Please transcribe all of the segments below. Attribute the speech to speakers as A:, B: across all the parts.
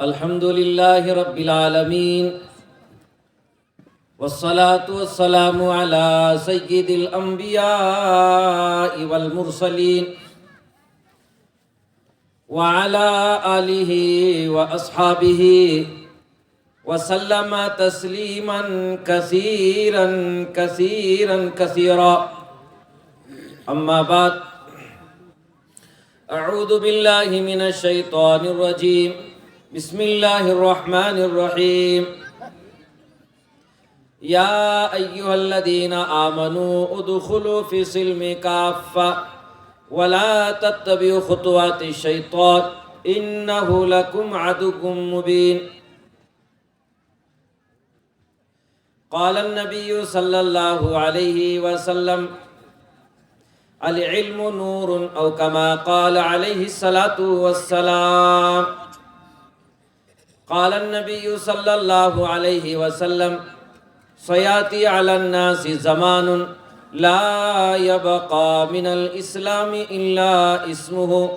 A: الحمد لله رب العالمين والصلاة والسلام على سيد الأنبياء والمرسلين وعلى آله وأصحابه وسلم تسليما كثيرا كثيرا كثيرا أما بعد أعوذ بالله من الشيطان الرجيم بسم الله الرحمن الرحيم يا أيها الذين آمنوا ادخلوا في سلم كافة ولا تتبعوا خطوات الشيطان إنه لكم عدو مبين قال النبي صلى الله عليه وسلم العلم نور أو كما قال عليه الصلاة والسلام قال النبي صلى الله عليه وسلم سيأتي على الناس زمان لا يبقى من الإسلام إلا اسمه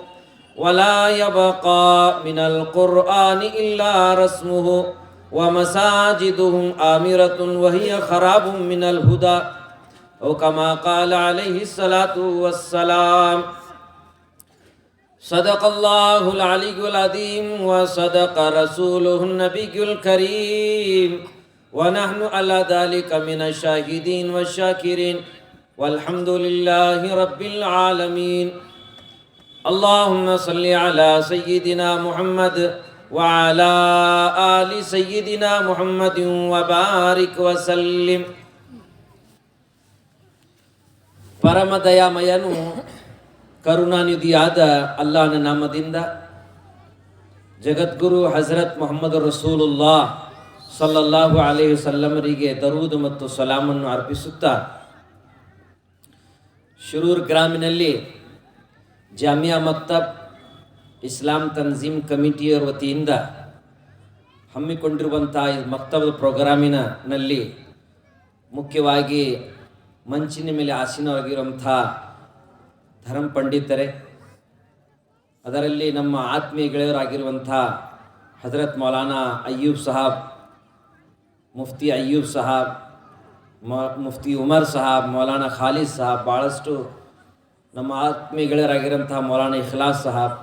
A: ولا يبقى من القرآن إلا رسمه ومساجدهم آمرة وهي خراب من الهدى. أو كما قال عليه الصلاة والسلام صدق الله العلي العظيم وصدق رسوله النبي الكريم. ونحن على ذلك من الشاهدين والشاكرين. والحمد لله رب العالمين. اللهم صل على سيدنا محمد وعلى آل سيدنا محمد وبارك وسلم. పరమ ಕರುಣಾನಿಧಿಯಾದ ಅಲ್ಲಾನ ನಾಮದಿಂದ ಜಗದ್ಗುರು ಹಜರತ್ ಮೊಹಮ್ಮದ್ ರಸೂಲುಲ್ಲಾ ಸಲ್ಲಲ್ಲಾಹು ಅಲೇ ಸಲ್ಲಮರಿಗೆ ದರೂದು ಮತ್ತು ಸಲಾಮನ್ನು ಅರ್ಪಿಸುತ್ತಾ ಶಿರೂರ್ ಗ್ರಾಮಿನಲ್ಲಿ ಜಾಮಿಯಾ ಮಕ್ತಬ್ ಇಸ್ಲಾಂ ತನ್ಜೀಮ್ ಕಮಿಟಿಯವರ ವತಿಯಿಂದ ಹಮ್ಮಿಕೊಂಡಿರುವಂತಹ ಈ ಮಕ್ತಬ್ ಪ್ರೋಗ್ರಾಮಿನ ನಲ್ಲಿ ಮುಖ್ಯವಾಗಿ ಮಂಚಿನ ಮೇಲೆ ಆಸೀನವಾಗಿರುವಂಥ ಧರ್ಮ ಪಂಡಿತರೇ, ಅದರಲ್ಲಿ ನಮ್ಮ ಆತ್ಮೀಯ ಗೆಳೆಯರಾಗಿರುವಂಥ ಹಜರತ್ ಮೌಲಾನಾ ಅಯ್ಯೂಬ್ ಸಾಹಬ್, ಮುಫ್ತಿ ಅಯ್ಯೂಬ್ ಸಾಹಬ್ ಮುಫ್ತಿ ಉಮರ್ ಸಾಹಬ್, ಮೌಲಾನಾ ಖಾಲಿದ್ ಸಾಹಬ್ ಭಾಳಷ್ಟು ನಮ್ಮ ಆತ್ಮೀಯ ಗೆಳೆಯರಾಗಿರುವಂಥ ಮೌಲಾನಾ ಇಖ್ಲಾಸ್ ಸಾಹಬ್,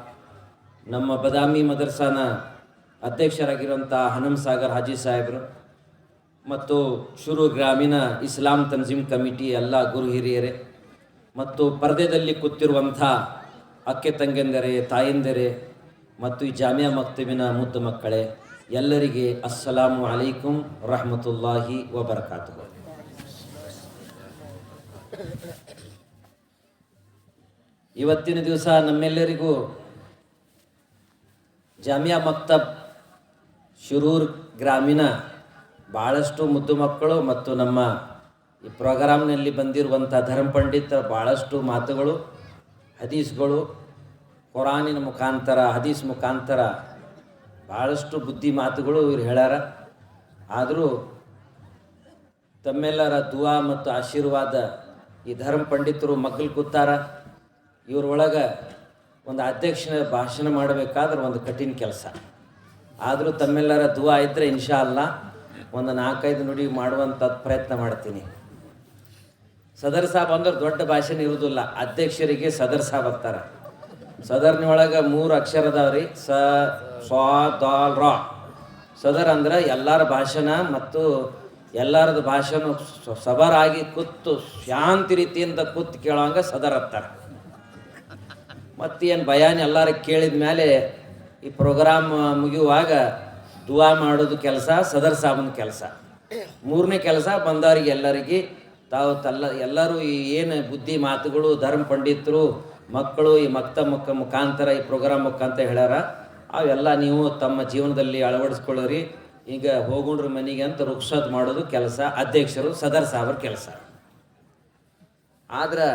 A: ನಮ್ಮ ಬದಾಮಿ ಮದರ್ಸಾನ ಅಧ್ಯಕ್ಷರಾಗಿರುವಂಥ ಹನಮ್ ಸಾಗರ್ ಹಾಜಿ ಸಾಹೇಬರು ಮತ್ತು ಶುರು ಗ್ರಾಮೀಣ ಇಸ್ಲಾಂ ತನ್ಜೀಮ್ ಕಮಿಟಿ ಎಲ್ಲ ಗುರು ಹಿರಿಯರೇ. ಮತ್ತು ಪರದೆದಲ್ಲಿ ಕೂತಿರುವಂಥ ಅಕ್ಕೆ ತಂಗೆಂದರೆ, ತಾಯಂದಿರೆ, ಮತ್ತು ಈ ಜಾಮಿಯಾ ಮಕ್ತಬಿನ ಮುದ್ದು ಮಕ್ಕಳೇ, ಎಲ್ಲರಿಗೆ ಅಸ್ಸಲಾಮು ಅಲೈಕುಂ ರಹಮತುಲ್ಲಾಹಿ ವಬರ್ಕಾತು ಇವತ್ತಿನ ದಿವಸ ನಮ್ಮೆಲ್ಲರಿಗೂ ಜಾಮಿಯಾ ಮಕ್ತಬ್ ಶಿರೂರ್ ಗ್ರಾಮೀಣ ಭಾಳಷ್ಟು ಮುದ್ದು ಮಕ್ಕಳು ಮತ್ತು ನಮ್ಮ ಈ ಪ್ರೋಗ್ರಾಮ್ನಲ್ಲಿ ಬಂದಿರುವಂಥ ಧರ್ಮ ಪಂಡಿತರ ಭಾಳಷ್ಟು ಮಾತುಗಳು, ಹದೀಸ್ಗಳು, ಕುರಾನಿನ ಮುಖಾಂತರ, ಹದೀಸ್ ಮುಖಾಂತರ ಭಾಳಷ್ಟು ಬುದ್ಧಿ ಮಾತುಗಳು ಇವ್ರು ಹೇಳ್ಯಾರ. ಆದರೂ ತಮ್ಮೆಲ್ಲರ ದುವಾ ಮತ್ತು ಆಶೀರ್ವಾದ ಈ ಧರ್ಮ ಪಂಡಿತರು ಮಕ್ಕಳು ಕೂತಾರ. ಇವ್ರೊಳಗೆ ಒಂದು ಅಧ್ಯಕ್ಷನ ಭಾಷಣ ಮಾಡಬೇಕಾದ್ರೆ ಒಂದು ಕಠಿಣ ಕೆಲಸ. ಆದರೂ ತಮ್ಮೆಲ್ಲರ ದುವಾ ಇದ್ದರೆ ಇನ್ಶಾ ಅಲ್ಲ ಒಂದು ನಾಲ್ಕೈದು ನುಡಿ ಮಾಡುವಂಥದ್ದು ಪ್ರಯತ್ನ ಮಾಡ್ತೀನಿ. ಸದರ್ ಸಾಬ್ ಅಂದ್ರೆ ದೊಡ್ಡ ಭಾಷಣ ಇರುವುದಿಲ್ಲ ಅಧ್ಯಕ್ಷರಿಗೆ ಸದರ್ ಸಾಬ್ ಅಂತಾರ. ಸದರ್ನ ಒಳಗೆ ಮೂರು ಅಕ್ಷರ ಅದಾವ್ರಿ. ಸ ಸ್ವ ದಾಲ್ ರಾ. ಸದರ್ ಅಂದ್ರೆ ಎಲ್ಲರ ಭಾಷಣ ಮತ್ತು ಎಲ್ಲಾರದ ಭಾಷಣ ಸ- ಸಬರಾಗಿ ಕೂತು ಶಾಂತಿ ರೀತಿಯಿಂದ ಕೂತು ಕೇಳೋಂಗ ಸದರ್ ಅಂತಾರೆ. ಮತ್ತೇನು ಭಯಾನ ಎಲ್ಲರೂ ಕೇಳಿದ ಮೇಲೆ ಈ ಪ್ರೋಗ್ರಾಮ್ ಮುಗಿಯುವಾಗ ದುವಾ ಮಾಡೋದು ಕೆಲಸ, ಸದರ್ ಸಾಬನ ಕೆಲಸ. ಮೂರನೇ ಕೆಲಸ ಬಂದವರಿಗೆ ಎಲ್ಲರಿಗೆ ತಾವು ತಲ್ಲ ಎಲ್ಲರೂ ಈ ಏನು ಬುದ್ಧಿ ಮಾತುಗಳು, ಧರ್ಮ ಪಂಡಿತರು, ಮಕ್ಕಳು ಈ ಮಕ್ತ ಮುಖ ಮುಖಾಂತರ ಈ ಪ್ರೋಗ್ರಾಮ್ ಮುಖಾಂತರ ಹೇಳ್ಯಾರ, ಅವೆಲ್ಲ ನೀವು ತಮ್ಮ ಜೀವನದಲ್ಲಿ ಅಳವಡಿಸ್ಕೊಳ್ಳೋರಿ. ಈಗ ಹೋಗುಂಡ್ರ ಮನೆಗೆ ಅಂತ ರುಕ್ಷತ್ ಮಾಡೋದು ಕೆಲಸ, ಅಧ್ಯಕ್ಷರು ಸದರ್ ಸಾಬರ್ ಕೆಲಸ. ಆದ್ರೆ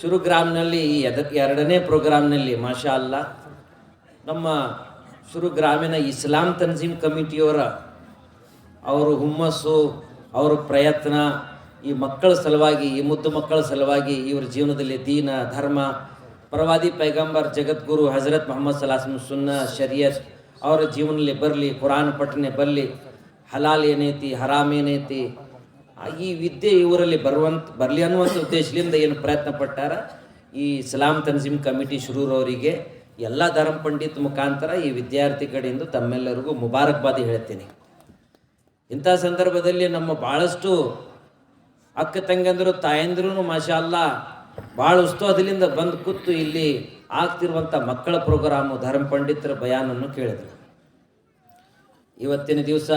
A: ಶುರು ಗ್ರಾಮ್ನಲ್ಲಿ ಈ ಎದ, ಎರಡನೇ ಪ್ರೋಗ್ರಾಮ್ನಲ್ಲಿ ಮಾಷಾ ಅಲ್ಲ ನಮ್ಮ ಶುರು ಗ್ರಾಮೀಣ ಇಸ್ಲಾಂ ತನ್ಜೀಮ್ ಕಮಿಟಿಯವರ, ಅವರು ಹುಮ್ಮಸ್ಸು, ಅವರ ಪ್ರಯತ್ನ ಈ ಮಕ್ಕಳ ಸಲುವಾಗಿ, ಈ ಮುದ್ದು ಮಕ್ಕಳ ಸಲುವಾಗಿ ಇವರ ಜೀವನದಲ್ಲಿ ದೀನ, ಧರ್ಮ, ಪ್ರವಾದಿ ಪೈಗಂಬರ್, ಜಗದ್ಗುರು ಹಜರತ್ ಮೊಹಮ್ಮದ್ ಸಲಾಸಮ್ ಸುನ್ನ, ಶರಿಯತ್ ಅವರ ಜೀವನದಲ್ಲಿ ಬರಲಿ, ಕುರಾನ್ ಪಠನೆ ಬರಲಿ, ಹಲಾಲ್ ಏನೈತಿ, ಹರಾಮ್ ಏನೈತಿ ಈ ವಿದ್ಯೆ ಇವರಲ್ಲಿ ಬರುವಂತ, ಬರಲಿ ಅನ್ನುವಂಥ ಉದ್ದೇಶದಿಂದ ಏನು ಪ್ರಯತ್ನ ಪಟ್ಟಾರ? ಈ ಇಸ್ಲಾಂ ತನ್ಜೀಮ್ ಕಮಿಟಿ ಶುರೂರವರಿಗೆ ಎಲ್ಲ ಧರ್ಮ ಪಂಡಿತ್ ಮುಖಾಂತರ ಈ ವಿದ್ಯಾರ್ಥಿ ಕಡೆಯಿಂದ ತಮ್ಮೆಲ್ಲರಿಗೂ ಮುಬಾರಕ್ಬಾದಿ ಹೇಳ್ತೀನಿ. ಇಂಥ ಸಂದರ್ಭದಲ್ಲಿ ನಮ್ಮ ಭಾಳಷ್ಟು ಅಕ್ಕ ತಂಗಂದರು ತಾಯಂದ್ರೂ ಮಾಶಾ ಅಲ್ಲ ಭಾಳ ಉತ್ಸವದಿಂದ ಬಂದು ಕೂತು ಇಲ್ಲಿ ಆಗ್ತಿರುವಂಥ ಮಕ್ಕಳ ಪ್ರೋಗ್ರಾಮು ಧರ್ಮ ಪಂಡಿತರ ಬಯಾನನ್ನು ಕೇಳಿದರು. ಇವತ್ತಿನ ದಿವಸ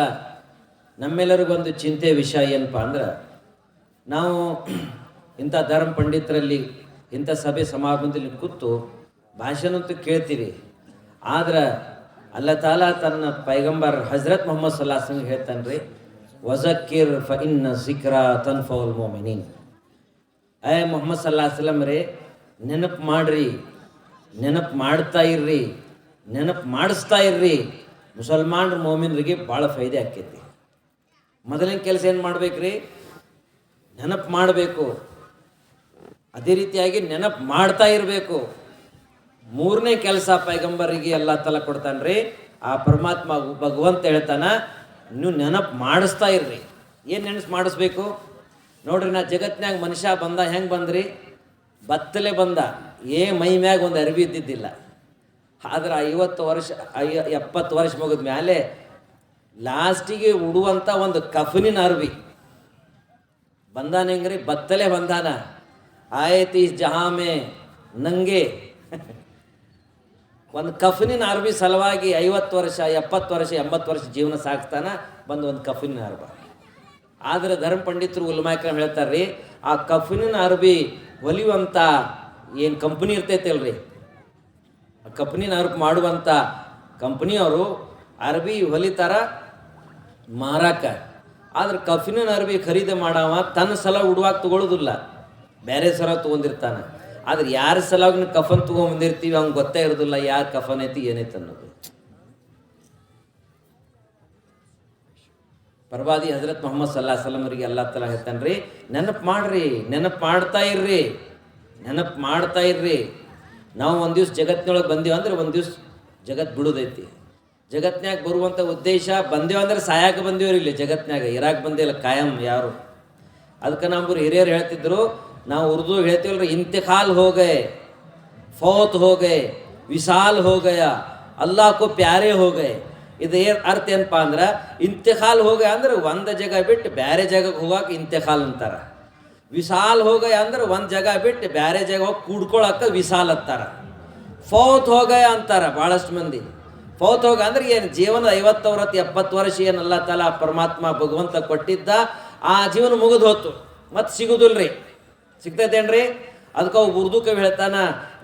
A: ನಮ್ಮೆಲ್ಲರಿಗೊಂದು ಚಿಂತೆ ವಿಷಯ ಏನಪ್ಪ ಅಂದ್ರೆ, ನಾವು ಇಂಥ ಧರ್ಮ ಪಂಡಿತರಲ್ಲಿ, ಇಂಥ ಸಭೆ ಸಮಾರಂಭದಲ್ಲಿ ಕೂತು ಭಾಷಣ ಅಂತೂ ಕೇಳ್ತೀವಿ. ಆದ್ರೆ ಅಲ್ಲ ತಾಲ ತನ್ನ ಪೈಗಂಬರ್ ಹಜರತ್ ಮೊಹಮ್ಮದ್ ಸಲ್ಲಾಸಂಗ್ ಹೇಳ್ತಾನೆ ರೀ ವಜಕ್ಕಿರ್ ಫ ಇನ್ನ ಸಿಕ್ರ ತನ್ಫೌಲ್ ಮೊಮಿನೀನ್. ಏ ಮೊಹಮ್ಮದ್ ಸಲ್ಲಾ ಸಲಮ್ ರೇ, ನೆನಪು ಮಾಡ್ರಿ, ನೆನಪು ಮಾಡ್ತಾ ಇರ್ರಿ, ನೆನಪು ಮಾಡಿಸ್ತಾ ಇರ್ರಿ, ಮುಸಲ್ಮಾನ್ರ ಮೋಮಿನ್ರಿಗೆ ಭಾಳ ಫೈದೆ ಆಕೈತಿ ಮೊದಲಿನ ಕೆಲಸ ಏನು ಮಾಡ್ಬೇಕ್ರಿ? ನೆನಪು ಮಾಡಬೇಕು. ಅದೇ ರೀತಿಯಾಗಿ ನೆನಪು ಮಾಡ್ತಾ ಇರಬೇಕು. ಮೂರನೇ ಕೆಲಸ ಪೈಗಂಬರಿಗೆ ಎಲ್ಲ ತಲ ಕೊಡ್ತಾನ್ರಿ. ಆ ಪರಮಾತ್ಮ ಭಗವಂತ ಹೇಳ್ತಾನ ನೀವು ನೆನಪು ಮಾಡಿಸ್ತಾ ಇರ್ರಿ. ಏನು ನೆನಪು ಮಾಡಿಸ್ಬೇಕು? ನೋಡ್ರಿ, ನಾ ಜಗತ್ತಿನ್ಯಾಗ ಮನುಷ್ಯ ಬಂದ, ಹೆಂಗೆ ಬಂದ್ರಿ? ಬತ್ತಲೆ ಬಂದ. ಏ ಮೈ ಮ್ಯಾಗ ಒಂದು ಅರಿವಿ ಇದ್ದಿದ್ದಿಲ್ಲ. ಆದ್ರೆ ಐವತ್ತು ವರ್ಷ, ಐ, ಎಪ್ಪತ್ತು ವರ್ಷ ಮುಗಿದ ಮೇಲೆ ಲಾಸ್ಟಿಗೆ ಉಡುವಂಥ ಒಂದು ಕಫನಿನ ಅರ್ವಿ. ಬಂದಾನ ಹೆಂಗ್ರಿ? ಬತ್ತಲೆ ಬಂದಾನ. ಆಯತಿ ಜಹಾಮೆ, ನಂಗೆ. ಒಂದು ಕಫನಿನ ಅರ್ಬಿ ಸಲುವಾಗಿ ಐವತ್ತು ವರ್ಷ, ಎಪ್ಪತ್ತು ವರ್ಷ, ಎಂಬತ್ತು ವರ್ಷ ಜೀವನ ಸಾಗಿಸ್ತಾನ, ಬಂದು ಒಂದು ಕಫನಿನ ಅರ್ಬ. ಆದರೆ ಧರ್ಮ ಪಂಡಿತರು ಉಲ್ಮಾಯಕ ಹೇಳ್ತಾರೆ ರೀ ಆ ಕಫಿನಿನ ಅರ್ಬಿ ಹೊಲಿಯುವಂಥ ಏನು ಕಂಪ್ನಿ ಇರ್ತೈತಲ್ರಿ ಆ ಕಂಪ್ನಿನ ಅರ್ಬಿ ಮಾಡುವಂಥ ಕಂಪ್ನಿಯವರು ಅರ್ಬಿ ಹೊಲಿತಾರ ಮಾರಾಕ. ಆದ್ರೆ ಕಫಿನ ಅರ್ಬಿ ಖರೀದಿ ಮಾಡವ ತನ್ನ ಸಲ ಉಡುವಾಗ ತಗೊಳ್ಳೋದಿಲ್ಲ ಬೇರೆ ಸಲ ತೊಗೊಂಡಿರ್ತಾನೆ. ಆದ್ರೆ ಯಾರ ಸಲವಾಗಿ ಕಫನ್ ತೊಗೊಂಬಂದಿರ್ತೀವಿ ಅವ್ನಿಗೆ ಗೊತ್ತೇ ಇರೋದಿಲ್ಲ ಯಾರು ಕಫನ್ ಐತಿ, ಏನೈತಿ ಅನ್ನೋದು. ಪರವಾದಿ ಹಜರತ್ ಮೊಹಮ್ಮದ್ ಸಲ್ಲಾ ಸಲಮರಿಗೆ ಎಲ್ಲ ತಲ ಹೇಳ್ತಾನ್ರಿ, ನೆನಪು ಮಾಡ್ರಿ, ನೆನಪು ಮಾಡ್ತಾ ಇರ್ರಿ, ನೆನಪು ಮಾಡ್ತಾ ಇರ್ರಿ. ನಾವು ಒಂದು ದಿವ್ಸ ಜಗತ್ತಿನೊಳಗೆ ಬಂದೇವ ಅಂದ್ರೆ ಒಂದು ದಿವ್ಸ ಜಗತ್ತು ಬಿಡೋದೈತಿ. ಜಗತ್ನಾಗ ಬರುವಂಥ ಉದ್ದೇಶ ಬಂದೇವಂದ್ರೆ ಸಾಯಕ್ಕೆ ಬಂದೇವ್ರಿ ಇಲ್ಲಿ ಜಗತ್ನಾಗ ಇರಾಕ್ ಬಂದಿಲ್ಲ ಕಾಯಂ ಯಾರು. ಅದಕ್ಕೆ ನಮ್ಮ ಹಿರಿಯರು ಹೇಳ್ತಿದ್ರು ನಾವು ಉರ್ದು ಹೇಳ್ತೀವಲ್ರಿ, ಇಂತಿಖಾಲ್ ಹೋಗೇ, ಫೋತ್ ಫೌತ್ ಹೋ ಗಯೆ ವಿಶಾಲ್ ಹೋಗಯ ಅಲ್ಲಾಕು ಪ್ಯಾರೆ ಹೋ ಗಯೆ ಇದು ಏನ್ ಅರ್ಥ ಏನಪ್ಪ ಅಂದ್ರೆ, ಇಂತಿಖಾಲ್ ಹೋಗ ಅಂದ್ರೆ ಒಂದು ಜಾಗ ಬಿಟ್ಟು ಬೇರೆ ಜಾಗಕ್ಕೆ ಹೋಗಕ್ಕೆ ಇಂತಿಖಾಲ್ ಅಂತಾರ. ವಿಶಾಲ್ ಹೋಗಯ ಅಂದ್ರೆ ಒಂದು ಜಾಗ ಬಿಟ್ಟು ಬೇರೆ ಜಾಗ ಹೋಗಿ ಕೂಡ್ಕೊಳಕ್ಕೆ ವಿಶಾಲ್ ಅಂತಾರ. ಫೌತ್ ಹೋಗಯ ಅಂತಾರ ಭಾಳಷ್ಟು ಮಂದಿ. ಫೌತ್ ಹೋಗ ಅಂದ್ರೆ ಏನು ಜೀವನ ಐವತ್ತು ವರ್ಷ ಎಪ್ಪತ್ತು ವರ್ಷ ಏನಲ್ಲ ತಲ ಪರಮಾತ್ಮ ಭಗವಂತ ಕೊಟ್ಟಿದ್ದ, ಆ ಜೀವನ ಮುಗಿದು ಹೋತು. ಮತ್ತೆ ಸಿಗುದಿಲ್ರಿ. ಸಿಗ್ತೈತೇನ್ರಿ? ಅದಕ್ಕೆ ಅವು ಉರ್ದು ಕವಿ ಹೇಳ್ತಾನ,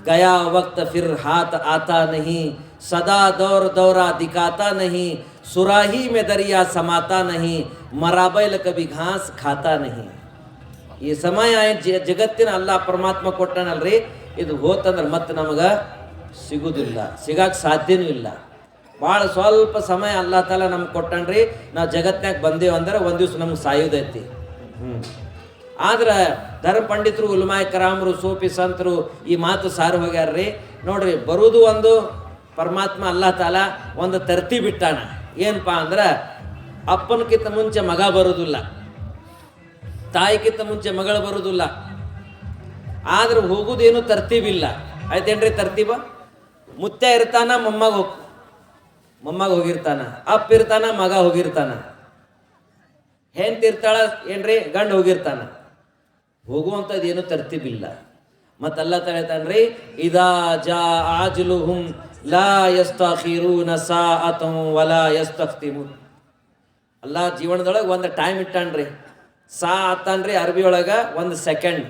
A: ಗಯಾ ವಕ್ತ ಫಿರ್ ಹಾತ್ ಆತಾ ನಹಿ, ಸದಾ ದೌರ್ ದೌರ ದಿಖಾತಾ ನಹಿ, ಸುರಾಹಿ ಮೆ ದರಿಯಾ ಸಮಾತಾ ನಹಿ ಮರಾಬೈಲ್ ಕವಿ ಘಾಸ್ ಖಾತಾ ನಹಿ. ಈ ಸಮಯ ಜಗತ್ತಿನ ಅಲ್ಲ, ಪರಮಾತ್ಮ ಕೊಟ್ಟನಲ್ರಿ. ಇದು ಹೋತಂದ್ರೆ ಮತ್ತೆ ನಮಗೆ ಸಿಗುದಿಲ್ಲ, ಸಿಗಾಕ್ ಸಾಧ್ಯನೂ ಇಲ್ಲ. ಭಾಳ ಸ್ವಲ್ಪ ಸಮಯ ಅಲ್ಲ ತಾಲ ನಮ್ಗೆ ಕೊಟ್ಟನ್ರಿ. ನಾವು ಜಗತ್ತಿನಾಗ ಬಂದೇವಂದ್ರೆ ಒಂದು ದಿವ್ಸ ನಮ್ಗೆ ಸಾಯೋದೈತಿ. ಹ್ಞೂ ಆದ್ರೆ ಧರ್ಮ ಪಂಡಿತರು, ಉಲ್ಮಾಯ್ ಕರಾಮರು, ಸೂಫಿ ಸಂತರು ಈ ಮಾತು ಸಾರು ಹೋಗ್ಯಾರ್ರಿ. ನೋಡ್ರಿ, ಬರುವುದು ಒಂದು ಪರಮಾತ್ಮ ಅಲ್ಲ ತಾಲ ಒಂದು ತರ್ತಿ ಬಿಟ್ಟಾನ. ಏನಪ್ಪ ಅಂದ್ರೆ ಅಪ್ಪನಕ್ಕಿಂತ ಮುಂಚೆ ಮಗ ಬರೋದಿಲ್ಲ. ತಾಯಿಗಿಂತ ಮುಂಚೆ ಮಗಳು ಬರುವುದಿಲ್ಲ ಆದ್ರೆ ಹೋಗುದೇನು ತರ್ತೀಬಿಲ್ಲ ಆಯ್ತೇನ್ರಿ ತರ್ತೀವ ಮುತ್ತೆ ಇರ್ತಾನ, ಮೊಮ್ಮಗ ಹೋಗ್ ಮೊಮ್ಮಗ ಹೋಗಿರ್ತಾನ. ಅಪ್ಪ ಇರ್ತಾನ, ಮಗ ಹೋಗಿರ್ತಾನ. ಹೆಂತ ಇರ್ತಾಳ ಏನ್ರಿ? ಗಂಡ ಹೋಗಿರ್ತಾನ. ಹೋಗುವಂಥದ್ದು ಏನು ತರ್ತಿಬಿಲ್ಲ. ಮತ್ತೆ ಅಲ್ಲ ತ ಹೇಳ್ತಾನ್ರಿ ಇದಾ ಜಾ ಆಜ್ಲುಹುಂ ಲಾ ಯಸ್ತಾಖಿರೂನ ಸಾಅತಂ ವಲಾ ಯಸ್ತಖ್ತಿಮೂನ್. ಅಲ್ಲ ಜೀವನದೊಳಗೆ ಒಂದು ಟೈಮ್ ಇಟ್ಟಾನ್ರಿ. ಸಾ ಅತ್ತಾನ್ರಿ ಅರ್ಬಿ ಒಳಗೆ ಒಂದು ಸೆಕೆಂಡ್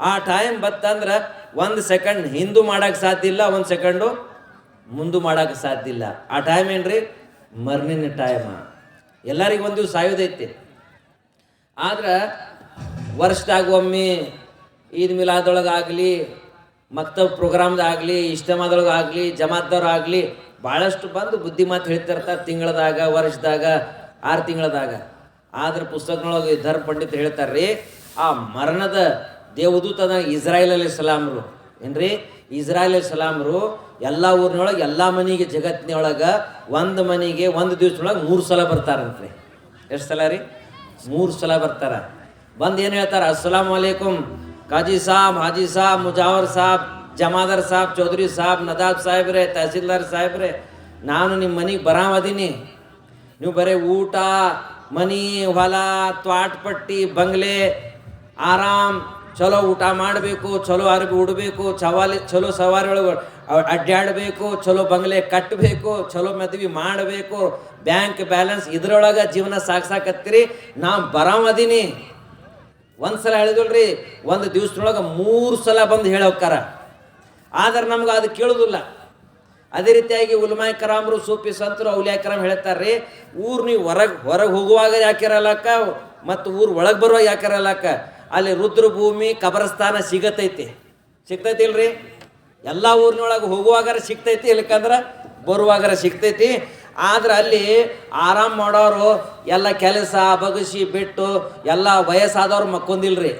A: ಆ ಟೈಮ್ ಬತ್ತಂದ್ರೆ ಒಂದು ಸೆಕೆಂಡ್ ಹಿಂದೂ ಮಾಡಕ್ಕೆ ಸಾಧ್ಯ ಇಲ್ಲ, ಒಂದು ಸೆಕೆಂಡು ಮುಂದೆ ಮಾಡಕ್ಕೆ ಸಾಧ್ಯ ಇಲ್ಲ. ಆ ಟೈಮ್ ಏನ್ರಿ? ಮರ್ನಿನ ಟೈಮ ಎಲ್ಲರಿಗೂ ಒಂದು ದಿವ್ಸ ಸಾಯೋದೈತಿ. ಆದ್ರೆ ವರ್ಷದಾಗ ಒಮ್ಮೆ ಈದ್ ಮಿಲಾದೊಳಗಾಗಲಿ, ಮಕ್ತಬ್ ಪ್ರೋಗ್ರಾಮ್ದಾಗಲಿ ಇಷ್ಟಮಾದೊಳಗೆ ಆಗಲಿ ಜಮಾತ್ದವ್ರು ಆಗಲಿ ಭಾಳಷ್ಟು ಬಂದು ಬುದ್ಧಿ ಮಾತು ಹೇಳ್ತಿರ್ತಾರೆ ತಿಂಗಳದಾಗ, ವರ್ಷದಾಗ, ಆರು ತಿಂಗಳದಾಗ. ಆದ್ರೆ ಪುಸ್ತಕದೊಳಗೆ ಧರ್ಮ ಪಂಡಿತ್ ಹೇಳ್ತಾರೆ ರೀ ಆ ಮರಣದ ದೇವದೂತನ ಇಸ್ರಾಯೇಲ್ ಅಲಿ ಸಲಾಮ್ರು. ಏನ್ರಿ? ಇಸ್ರಾಯೇಲ್ ಅಲಿ ಸಲಾಮ್ರು ಎಲ್ಲ ಊರಿನೊಳಗೆ, ಎಲ್ಲ ಮನೆಗೆ, ಜಗತ್ತಿನೊಳಗೆ ಒಂದು ಮನೆಗೆ ಒಂದು ದಿವಸದೊಳಗೆ ಮೂರು ಸಲ ಬರ್ತಾರಂತ್ರಿ. ಎಷ್ಟು ಸಲ ರೀ? ಮೂರು ಸಲ ಬರ್ತಾರ. ಬಂದು ಏನು ಹೇಳ್ತಾರೆ? ಅಸ್ಸಲಾಮ್ ವಲೈಕುಮ್ ಕಾಜಿ ಸಾಬ್, ಹಾಜಿ ಸಾಬ್, ಮುಜಾವರ್ ಸಾಬ್, ಜಮಾದರ್ ಸಾಬ್, ಚೌಧರಿ ಸಾಬ್, ನದಾಬ್ ಸಾಹೇಬ್ರೆ, ತಹಸೀಲ್ದಾರ್ ಸಾಹೇಬ್ರೆ, ನಾನು ನಿಮ್ಮ ಮನೆಗೆ ಬರಾಮದೀನಿ. ನೀವು ಬರೀ ಊಟ, ಮನಿ, ಹೊಲ, ತ್ವಾಟ್ ಪಟ್ಟಿ, ಬಂಗ್ಲೆ, ಆರಾಮ್, ಚಲೋ ಊಟ ಮಾಡಬೇಕು, ಚಲೋ ಅರ್ಬಿ ಉಡಬೇಕು ಚವಾಲಿ ಚಲೋ ಸವಾರಿ ಒಳಗೆ ಅಡ್ಡಾಡಬೇಕು ಚಲೋ ಬಂಗ್ಲೆ ಕಟ್ಟಬೇಕು ಚಲೋ ಮದ್ವಿ ಮಾಡಬೇಕು, ಬ್ಯಾಂಕ್ ಬ್ಯಾಲೆನ್ಸ್ ಇದ್ರೊಳಗೆ ಜೀವನ ಸಾಗ್ಸಾಕತ್ತೀರಿ ನಾ ಬರಾಮದೀನಿ. ಒಂದು ಸಲ ಹೇಳಿದಲ್ರಿ ಒಂದು ದಿವಸದೊಳಗೆ ಮೂರು ಸಲ ಬಂದು ಹೇಳಿ ಹೋಗ್ತಾರ ಆದ್ರೆ ನಮ್ಗೆ ಅದು ಕೇಳೋದಿಲ್ಲ. ಅದೇ ರೀತಿಯಾಗಿ ಉಲ್ಮಾಯ್ ಕರಾಮ್ರು, ಸೂಫಿ ಸಂತರು, ಔಲಿಯಾ ಕರಾಮ್ ಹೇಳ್ತಾರ್ರಿ, ಊರು ನೀವು ಹೊರಗೆ ಹೊರಗೆ ಹೋಗುವಾಗ ಯಾಕಿರಲ್ಲಕ್ಕ ಮತ್ತು ಊರು ಒಳಗೆ ಬರುವಾಗ ಯಾಕಿರಲ್ಲಕ್ಕ ಅಲ್ಲಿ ರುದ್ರ ಭೂಮಿ ಕಬರಸ್ಥಾನ ಸಿಗತೈತಿ. ಸಿಗ್ತೈತಿ ಇಲ್ರಿ ಎಲ್ಲ ಊರಿನೊಳಗೆ ಹೋಗುವಾಗಾರ ಸಿಗ್ತೈತಿ ಇಲ್ಲಕಂದ್ರೆ ಬರುವಾಗಾರ ಸಿಗ್ತೈತಿ. ಆದ್ರೆ ಅಲ್ಲಿ ಆರಾಮ್ ಮಾಡೋರು ಎಲ್ಲ ಕೆಲಸ ಬಗಸಿ ಬಿಟ್ಟು ಎಲ್ಲ ವಯಸ್ಸಾದವ್ರು ಮಕ್ಕೊಂದಿಲ್ರಿ.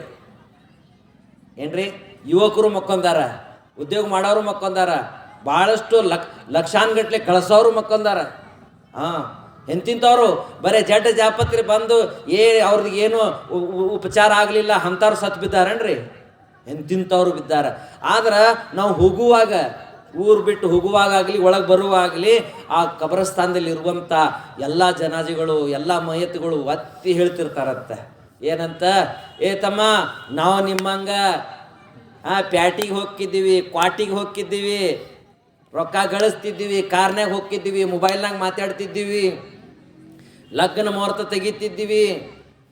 A: ಏನ್ರಿ? ಯುವಕರು ಮಕ್ಕೊಂದಾರ, ಉದ್ಯೋಗ ಮಾಡೋರು ಮಕ್ಕೊಂದಾರ ಭಾಳಷ್ಟು ಲಕ್ ಲಕ್ಷಾನ್ಗಟ್ಲೆ ಕಳಸೋರು ಮಕ್ಕೊಂದಾರ. ಹಾಂ, ಎಂತಿಂಥವ್ರು ಬರೀ ಜಡ್ಡ ಜಾಪತ್ರಿ ಬಂದು ಏ ಅವ್ರಿಗೆ ಏನು ಉಪಚಾರ ಆಗಲಿಲ್ಲ ಅಂಥವ್ರು ಸತ್ತು ಬಿದ್ದಾರೇನ್ರಿ? ಎಂತಿಂಥವ್ರು ಬಿದ್ದಾರ. ಆದ್ರೆ ನಾವು ಹೋಗುವಾಗ ಊರು ಬಿಟ್ಟು ಹೋಗುವಾಗಲಿ ಒಳಗೆ ಬರುವಾಗಲಿ, ಆ ಕಬರಸ್ಥಾನದಲ್ಲಿ ಇರುವಂಥ ಎಲ್ಲ ಜನಾಜಿಗಳು, ಎಲ್ಲ ಮಯತ್ತುಗಳು ಒತ್ತಿ ಹೇಳ್ತಿರ್ತಾರಂತೆ. ಏನಂತ? ಏ ತಮ್ಮ, ನಾವು ನಿಮ್ಮಂಗ, ಆ ಪ್ಯಾಟಿಗೆ ಹೋಗಿದ್ದೀವಿ ಕ್ವಾಟಿಗೆ ಹೋಗಿದ್ದೀವಿ ರೊಕ್ಕ ಗಳಿಸ್ತಿದ್ದೀವಿ ಕಾರ್ನಾಗ ಹೋಗಿದ್ದೀವಿ ಮೊಬೈಲ್ನಾಗ ಮಾತಾಡ್ತಿದ್ದೀವಿ, ಲಗ್ನ ಮುಹೂರ್ತ ತೆಗಿತಿದ್ದೀವಿ,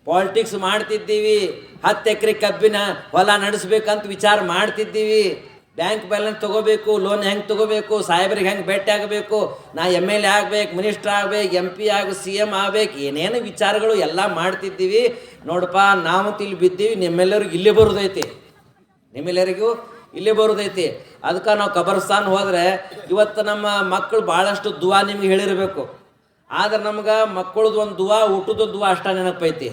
A: ಪಾಲಿಟಿಕ್ಸ್ ಮಾಡ್ತಿದ್ದೀವಿ, ಹತ್ತು ಎಕರೆ ಕಬ್ಬಿನ ಹೊಲ ನಡೆಸ್ಬೇಕಂತ ವಿಚಾರ ಮಾಡ್ತಿದ್ದೀವಿ ಬ್ಯಾಂಕ್ ಬ್ಯಾಲೆನ್ಸ್ ತಗೋಬೇಕು ಲೋನ್ ಹೆಂಗೆ ತಗೋಬೇಕು, ಸಾಹೇಬ್ರಿಗೆ ಹೆಂಗೆ ಭೇಟಿ ಆಗಬೇಕು, ನಾ ಎಂ ಎಲ್ ಎ ಆಗ್ಬೇಕು ಮಿನಿಸ್ಟರ್ ಆಗ್ಬೇಕು ಎಂ ಪಿ ಆಗ ಸಿ ಎಂ ಆಗ್ಬೇಕು, ಏನೇನು ವಿಚಾರಗಳು ಎಲ್ಲ ಮಾಡ್ತಿದ್ದೀವಿ. ನೋಡಪ್ಪ, ನಾವು ಇಲ್ಲಿ ಬಿದ್ದೀವಿ, ನಿಮ್ಮೆಲ್ಲರಿಗೂ ಇಲ್ಲೇ ಬರೋದೈತಿ. ನಿಮ್ಮೆಲ್ಲರಿಗೂ ಇಲ್ಲೇ ಬರೋದೈತಿ. ಅದಕ್ಕೆ ನಾವು ಕಬರ್ಸ್ತಾನ್ ಹೋದರೆ ಇವತ್ತು ನಮ್ಮ ಮಕ್ಕಳು ಭಾಳಷ್ಟು ದುವಾ ನಿಮ್ಗೆ ಹೇಳಿರಬೇಕು. ಆದ್ರೆ ನಮ್ಗೆ ಮಕ್ಕಳದ್ದು ಒಂದು ದುವಾ ಊಟದ ದುವಾ ಅಷ್ಟ ನೆನಪೈತಿ.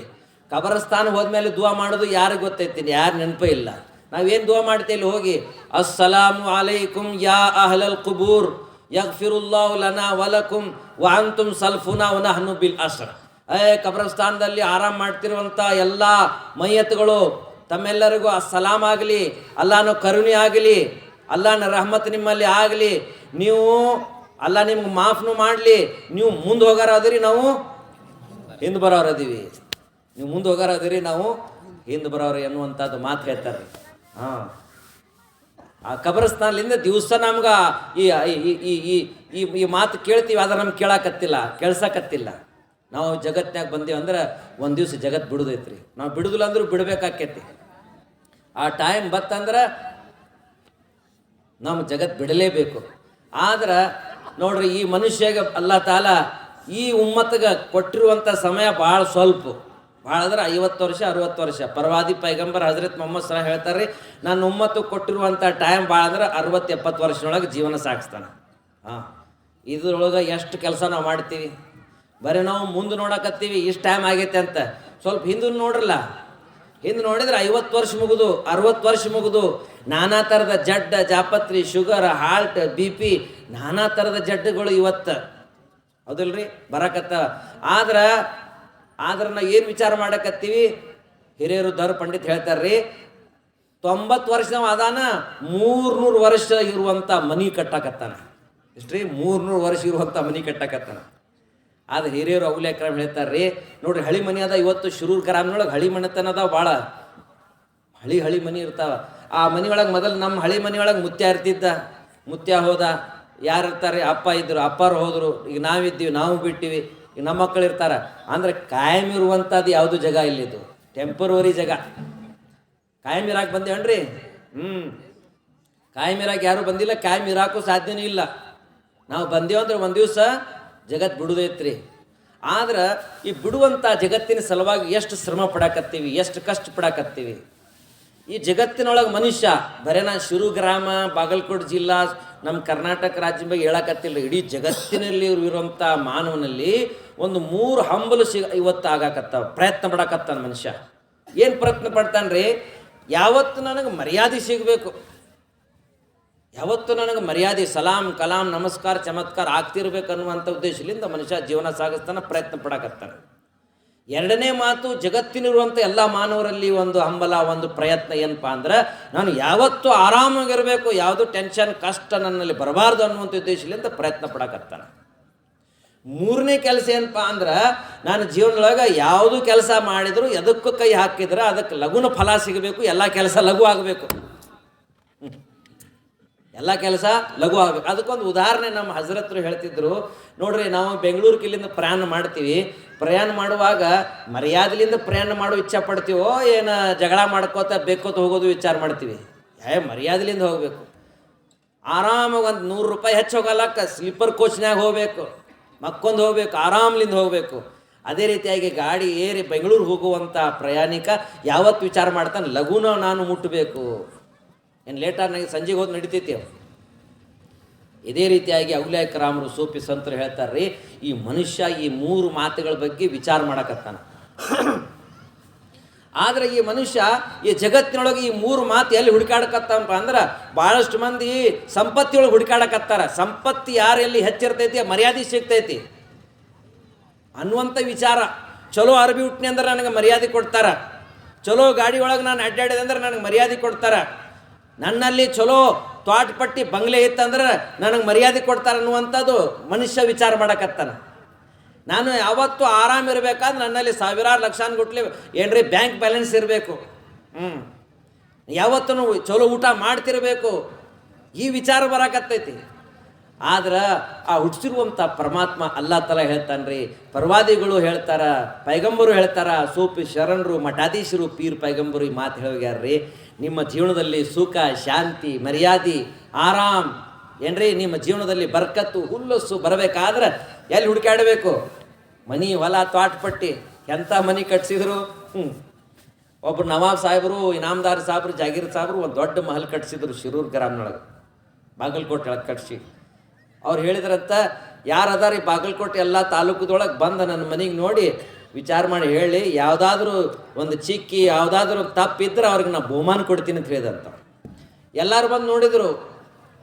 A: ಕಬರಸ್ಥಾನ ಹೋದ್ಮೇಲೆ ದುವಾ ಮಾಡೋದು ಯಾರಿಗೆ ಗೊತ್ತೈತಿ? ಯಾರು ನೆನಪೇ ಇಲ್ಲ. ನಾವೇನು ದುವಾ ಇಲ್ಲಿ ಹೋಗಿ, ಅಸ್ಸಲಾಮು ಅಲೈಕುಂ ಯಾ ಅಹಲಲ್ ಕುಬೂರ್, ಯಗ್ಫಿರುಲ್ಲಾಹು ಲನಾ ವಲಕುಂ ವಾಂತುಮ್ ಸಲ್ಫುನಾ ವನಹನು ಬಿಲ್ ಅಸ್ರ. ಏ, ಕಬ್ರಸ್ತಾನದಲ್ಲಿ ಆರಾಮ್ ಮಾಡ್ತಿರುವಂಥ ಎಲ್ಲ ಮೈಯತ್ಗಳು, ತಮ್ಮೆಲ್ಲರಿಗೂ ಅಸ್ಸಲಾಮ್ ಆಗಲಿ ಅಲ್ಲಾನ ಕರುಣೆ ಆಗಲಿ ಅಲ್ಲಾನ ರಹಮತ್ ನಿಮ್ಮಲ್ಲಿ ಆಗಲಿ, ನೀವು ಅಲ್ಲ ನಿಮ್ಗೆ ಮಾಫ್ನು ಮಾಡಲಿ, ನೀವು ಮುಂದೆ ಹೋಗಾರಾದ್ರಿ ನಾವು ಹಿಂದೆ ಬರೋರದೀವಿ. ನೀವು ಮುಂದೆ ಹೋಗಾರಾದ್ರಿ ನಾವು ಹಿಂದೆ ಬರೋರು ಎನ್ನುವಂಥದ್ದು ಮಾತು ಹೇಳ್ತಾರೆ ಹಾಂ. ಆ ಕಬರಸ್ಥಾನದಿಂದ ದಿವಸ ನಮ್ಗೆ ಈ ಈ ಈ ಈ ಈ ಮಾತು ಕೇಳ್ತೀವಿ, ಆದ್ರೆ ನಮ್ಗೆ ಕೇಳಾಕತ್ತಿಲ್ಲ, ಕೇಳ್ಸಕತ್ತಿಲ್ಲ. ನಾವು ಜಗತ್ನ್ಯಾಗ ಬಂದೇವು ಅಂದ್ರೆ ಒಂದು ದಿವ್ಸ ಜಗತ್ತು ಬಿಡುದೈತ್ರಿ. ನಾವು ಬಿಡುದಿಲ್ಲ ಅಂದ್ರೆ ಬಿಡಬೇಕಾಕೈತಿ. ಆ ಟೈಮ್ ಬತ್ತಂದ್ರೆ ನಮ್ಮ ಜಗತ್ತು ಬಿಡಲೇಬೇಕು. ಆದ್ರೆ ನೋಡ್ರಿ, ಈ ಮನುಷ್ಯಗೆ ಅಲ್ಲ ತಾಲ ಈ ಉಮ್ಮತ್ಗೆ ಕೊಟ್ಟಿರುವಂಥ ಸಮಯ ಭಾಳ ಸ್ವಲ್ಪ. ಭಾಳ ಅಂದ್ರೆ ಐವತ್ತು ವರ್ಷ, ಅರುವತ್ತು ವರ್ಷ. ಪರವಾದಿ ಪೈಗಂಬರ್ ಹಜರತ್ ಮೊಹಮ್ಮದ್ ಸಲ ಹೇಳ್ತಾರೆ ನಾನು ಉಮ್ಮತ್ತು ಕೊಟ್ಟಿರುವಂಥ ಟೈಮ್ ಭಾಳ ಅಂದ್ರೆ ಅರವತ್ತು, ಎಪ್ಪತ್ತು ವರ್ಷದೊಳಗೆ ಜೀವನ ಸಾಗಿಸ್ತಾನೆ. ಹಾಂ, ಇದ್ರೊಳಗೆ ಎಷ್ಟು ಕೆಲಸ ನಾವು ಮಾಡ್ತೀವಿ? ಬರೀ ನಾವು ಮುಂದೆ ನೋಡಕತ್ತೀವಿ, ಇಷ್ಟು ಟೈಮ್ ಆಗೈತೆ ಅಂತ. ಸ್ವಲ್ಪ ಹಿಂದೆ ನೋಡ್ರಲ್ಲ, ಹಿಂದೆ ನೋಡಿದ್ರೆ ಐವತ್ತು ವರ್ಷ ಮುಗಿದು, ಅರವತ್ತು ವರ್ಷ ಮುಗಿದು. ನಾನಾ ಥರದ ಜಡ್ಡ, ಜಾಪತ್ರಿ, ಶುಗರ್, ಹಾರ್ಟ್, ಬಿ ಪಿ, ನಾನಾ ಥರದ ಜಡ್ಡುಗಳು ಇವತ್ತು. ಹೌದಲ್ರಿ? ಬರಕತ್ತ. ಆದ್ರೆ ಆದ್ರೆ ನಾವು ಏನು ವಿಚಾರ ಮಾಡಕತ್ತೀವಿ? ಹಿರಿಯರು ದರ್ ಪಂಡಿತ್ ಹೇಳ್ತಾರ್ರಿ, ತೊಂಬತ್ತು ವರ್ಷದವ ಅದಾನ, ಮೂರ್ನೂರು ವರ್ಷ ಇರುವಂಥ ಮನಿ ಕಟ್ಟಾಕತ್ತಾನ. ಇಷ್ಟ್ರಿ ಮೂರ್ನೂರು ವರ್ಷ ಇರುವಂಥ ಮನಿ ಕಟ್ಟಾಕತ್ತಾನ. ಅದು ಹಿರಿಯರು ಅವಲೇ ಕ್ರಮ ಹೇಳ್ತಾರ್ರಿ, ನೋಡ್ರಿ ಹಳಿ ಮನಿ ಅದ, ಇವತ್ತು ಶಿರೂರ್ ಗ್ರಾಮದೊಳಗೆ ಹಳಿ ಮನೆತನ ಅದಾವ ಭಾಳ ಹಳಿ ಹಳಿ ಮನಿ ಇರ್ತಾವ. ಆ ಮನಿ ಒಳಗೆ ಮೊದಲು ನಮ್ಮ ಹಳಿ ಮನಿ ಒಳಗೆ ಮುತ್ಯ ಇರ್ತಿದ್ದ. ಮುತ್ಯ ಹೋದ, ಯಾರು ಇರ್ತಾರೆ? ಅಪ್ಪ ಇದ್ರು, ಅಪ್ಪಾರು ಹೋದ್ರು. ಈಗ ನಾವಿದ್ದೀವಿ, ನಾವು ಬಿಟ್ಟಿವಿ. ಈಗ ನಮ್ಮ ಮಕ್ಕಳು ಇರ್ತಾರೆ. ಅಂದ್ರೆ ಕಾಯಂ ಇರುವಂಥದ್ದು ಯಾವುದು ಜಾಗ ಇಲ್ಲಿದು ಟೆಂಪರವರಿ ಜಾಗ. ಕಾಯಂ ಇರಾಕ್ ಬಂದೇವನ್ರಿ ಹ್ಞೂ ಕಾಯಂ ಇರಾಕ್ ಯಾರು ಬಂದಿಲ್ಲ, ಕಾಯಂ ಇರಾಕೂ ಸಾಧ್ಯನೇ ಇಲ್ಲ. ನಾವು ಬಂದೇವು ಅಂದ್ರೆ ಒಂದು ದಿವಸ ಜಗತ್ತು ಬಿಡುದೈತ್ರಿ. ಆದ್ರೆ ಈ ಬಿಡುವಂಥ ಜಗತ್ತಿನ ಸಲುವಾಗಿ ಎಷ್ಟು ಶ್ರಮ ಪಡಾಕತ್ತೀವಿ, ಎಷ್ಟು ಕಷ್ಟ ಪಡಾಕತ್ತೀವಿ. ಈ ಜಗತ್ತಿನೊಳಗೆ ಮನುಷ್ಯ, ಬರೇ ನಾನು ಶಿರು ಗ್ರಾಮ ಬಾಗಲಕೋಟೆ ಜಿಲ್ಲಾ ನಮ್ಮ ಕರ್ನಾಟಕ ರಾಜ್ಯ ಬಗ್ಗೆ ಹೇಳಕತ್ತಿಲ್ಲ. ಇಡೀ ಜಗತ್ತಿನಲ್ಲಿ ಇರುವಂಥ ಮಾನವನಲ್ಲಿ ಒಂದು ಮೂರು ಹಂಬಲು ಸಿಗ ಇವತ್ತು ಆಗಾಕತ್ತಾವ ಪ್ರಯತ್ನ ಪಡಕತ್ತಾನ ಮನುಷ್ಯ. ಏನು ಪ್ರಯತ್ನ ಪಡ್ತಾನ್ರಿ? ಯಾವತ್ತು ನನಗೆ ಮರ್ಯಾದೆ ಸಿಗಬೇಕು. ಯಾವತ್ತು ನನಗೆ ಮರ್ಯಾದೆ, ಸಲಾಂ, ಕಲಾಂ, ನಮಸ್ಕಾರ, ಚಮತ್ಕಾರ ಆಗ್ತಿರ್ಬೇಕು ಅನ್ನುವಂಥ ಉದ್ದೇಶದಿಂದ ಮನುಷ್ಯ ಜೀವನ ಸಾಗಿಸ್ತಾನ, ಪ್ರಯತ್ನ ಪಡಕತ್ತಾನೆ. ಎರಡನೇ ಮಾತು ಜಗತ್ತಿನಿರುವಂಥ ಎಲ್ಲ ಮಾನವರಲ್ಲಿ ಒಂದು ಹಂಬಲ, ಒಂದು ಪ್ರಯತ್ನ ಏನಪ್ಪ ಅಂದ್ರೆ, ನಾನು ಯಾವತ್ತೂ ಆರಾಮಾಗಿರಬೇಕು, ಯಾವುದು ಟೆನ್ಷನ್ ಕಷ್ಟ ನನ್ನಲ್ಲಿ ಬರಬಾರ್ದು ಅನ್ನುವಂಥ ಉದ್ದೇಶದಿಂದ ಪ್ರಯತ್ನ ಪಡಕತ್ತಾನೆ. ಮೂರನೇ ಕೆಲಸ ಏನಪ್ಪ ಅಂದ್ರೆ, ನಾನು ಜೀವನದೊಳಗೆ ಯಾವುದು ಕೆಲಸ ಮಾಡಿದರೂ ಎದಕ್ಕೂ ಕೈ ಹಾಕಿದ್ರೆ ಅದಕ್ಕೆ ಲಘುನ ಫಲ ಸಿಗಬೇಕು, ಎಲ್ಲ ಕೆಲಸ ಲಘು ಆಗಬೇಕು. ಎಲ್ಲ ಕೆಲಸ ಲಘು ಆಗಬೇಕು. ಅದಕ್ಕೊಂದು ಉದಾಹರಣೆ ನಮ್ಮ ಹಜರತ್ರು ಹೇಳ್ತಿದ್ರು. ನೋಡ್ರಿ, ನಾವು ಬೆಂಗಳೂರಿಗೆ ಇಲ್ಲಿಂದ ಪ್ರಯಾಣ ಮಾಡ್ತೀವಿ. ಪ್ರಯಾಣ ಮಾಡುವಾಗ ಮರ್ಯಾದಲಿಂದ ಪ್ರಯಾಣ ಮಾಡೋ ಇಚ್ಛೆ ಪಡ್ತೀವೋ, ಏನು ಜಗಳ ಮಾಡ್ಕೋತ ಬೇಕೋತ ಹೋಗೋದು ವಿಚಾರ ಮಾಡ್ತೀವಿ. ಏ, ಮರ್ಯಾದಲಿಂದ ಹೋಗಬೇಕು. ಆರಾಮಾಗಿ ಒಂದು ನೂರು ರೂಪಾಯಿ ಹೆಚ್ಚು ಹೋಗಲ್ಲಕ್ಕ, ಸ್ಲೀಪರ್ ಕೋಚ್ನಾಗ ಹೋಗಬೇಕು. ಮಕ್ಕೊಂದು ಹೋಗ್ಬೇಕು, ಆರಾಮ್ಲಿಂದ ಹೋಗಬೇಕು. ಅದೇ ರೀತಿಯಾಗಿ ಗಾಡಿ ಏರಿ ಬೆಂಗಳೂರು ಹೋಗುವಂಥ ಪ್ರಯಾಣಿಕ ಯಾವತ್ತು ವಿಚಾರ ಮಾಡ್ತಾನೆ, ಲಘುನ ನಾನು ಮುಟ್ಟಬೇಕು ಏನು ಲೇಟಾಗಿ ನನಗೆ ಸಂಜೆಗೆ ಹೋದ್ ನಡಿತೈತಿ ಅವು. ಇದೇ ರೀತಿಯಾಗಿ ಔಲ್ಯಾಕ ರಾಮರು ಸೋಪಿ ಸಂತರು ಹೇಳ್ತಾರೆ ಈ ಮನುಷ್ಯ ಈ ಮೂರು ಮಾತುಗಳ ಬಗ್ಗೆ ವಿಚಾರ ಮಾಡಕತ್ತಾನ. ಆದರೆ ಈ ಮನುಷ್ಯ ಈ ಜಗತ್ತಿನೊಳಗೆ ಈ ಮೂರು ಮಾತು ಎಲ್ಲಿ ಹುಡುಕಾಡಕತ್ತಪ್ಪ ಅಂದ್ರೆ ಭಾಳಷ್ಟು ಮಂದಿ ಸಂಪತ್ತಿಯೊಳಗೆ ಹುಡುಕಾಡಕತ್ತಾರ. ಸಂಪತ್ತಿ ಯಾರು ಎಲ್ಲಿ ಹೆಚ್ಚಿರ್ತೈತಿ, ಮರ್ಯಾದೆ ಸಿಗ್ತೈತಿ. ಅನ್ನುವಂಥ ವಿಚಾರ. ಚಲೋ ಅರ್ಬಿ ಹುಟ್ನಿ ಅಂದ್ರೆ ನನಗೆ ಮರ್ಯಾದೆ ಕೊಡ್ತಾರೆ. ಚಲೋ ಗಾಡಿ ಒಳಗೆ ನಾನು ಅಡ್ಡಾಡಿದೆ ಅಂದ್ರೆ ನನಗೆ ಮರ್ಯಾದೆ ಕೊಡ್ತಾರ. ನನ್ನಲ್ಲಿ ಚಲೋ ತ್ವಾಟ ಪಟ್ಟಿ ಬಂಗ್ಲೆ ಇತ್ತಂದ್ರೆ ನನಗೆ ಮರ್ಯಾದೆ ಕೊಡ್ತಾರೆ ಅನ್ನುವಂಥದ್ದು ಮನುಷ್ಯ ವಿಚಾರ ಮಾಡಕತ್ತಾನ. ನಾನು ಯಾವತ್ತೂ ಆರಾಮ ಇರಬೇಕಾದ್ರೆ ನನ್ನಲ್ಲಿ ಸಾವಿರಾರು ಲಕ್ಷಾನುಗಟ್ಲೆ ಏನ್ರಿ ಬ್ಯಾಂಕ್ ಬ್ಯಾಲೆನ್ಸ್ ಇರಬೇಕು. ಹ್ಞೂ ಯಾವತ್ತೂ ಚಲೋ ಊಟ ಮಾಡ್ತಿರಬೇಕು. ಈ ವಿಚಾರ ಬರಾಕತ್ತೈತಿ. ಆದ್ರೆ ಆ ಹುಟ್ಟಿಸಿರುವಂಥ ಪರಮಾತ್ಮ ಅಲ್ಲಾ ತಲ ಹೇಳ್ತಾನ್ರಿ, ಪರ್ವಾದಿಗಳು ಹೇಳ್ತಾರ, ಪೈಗಂಬರು ಹೇಳ್ತಾರ ಸೂಪಿ ಶರಣರು, ಮಠಾಧೀಶರು, ಪೀರ್ ಪೈಗಂಬರು ಈ ಮಾತು ಹೇಳ್ಯಾರ್ರಿ ನಿಮ್ಮ ಜೀವನದಲ್ಲಿ ಸುಖ, ಶಾಂತಿ, ಮರ್ಯಾದೆ, ಆರಾಮ್, ಏನ್ರಿ? ನಿಮ್ಮ ಜೀವನದಲ್ಲಿ ಬರ್ಕತ್ತು, ಹುಲ್ಲಸ್ಸು ಬರಬೇಕಾದ್ರೆ ಎಲ್ಲಿ ಹುಡುಕಾಡಬೇಕು ಮನಿ ಹೊಲ ತ್ವಾಟಪಟ್ಟಿ ಎಂಥ ಮನಿ ಕಟ್ಸಿದ್ರು? ಹ್ಞೂ ಒಬ್ರು ನವಾಬ್ ಸಾಹೇಬರು, ಇನಾಮದಾರ್ ಸಾಹೇಬ್ರು, ಜಾಗೀರ್ ಸಾಹೇಬರು ಒಂದು ದೊಡ್ಡ ಮಹಲ್ ಕಟ್ಸಿದ್ರು ಶಿರೂರ್ ಗ್ರಾಮನೊಳಗೆ. ಬಾಗಲಕೋಟೆ ಒಳಗೆ ಕಟ್ಸಿ. ಅವ್ರು ಹೇಳಿದ್ರಂತ ಯಾರು ಅದಾರ ಈ ಬಾಗಲಕೋಟೆ ಎಲ್ಲ ತಾಲೂಕದೊಳಗೆ ಬಂದ ನನ್ನ ಮನೆಗೆ ನೋಡಿ ವಿಚಾರ ಮಾಡಿ ಹೇಳಿ, ಯಾವುದಾದ್ರೂ ಒಂದು ಚಿಕ್ಕಿ ಯಾವುದಾದ್ರೂ ತಪ್ಪಿದ್ರೆ ಅವ್ರಿಗೆ ನಾ ಬಹುಮಾನ ಕೊಡ್ತೀನಿ ಅಂತ ಹೇಳಿದಂತ ಎಲ್ಲರೂ ಬಂದು ನೋಡಿದರು,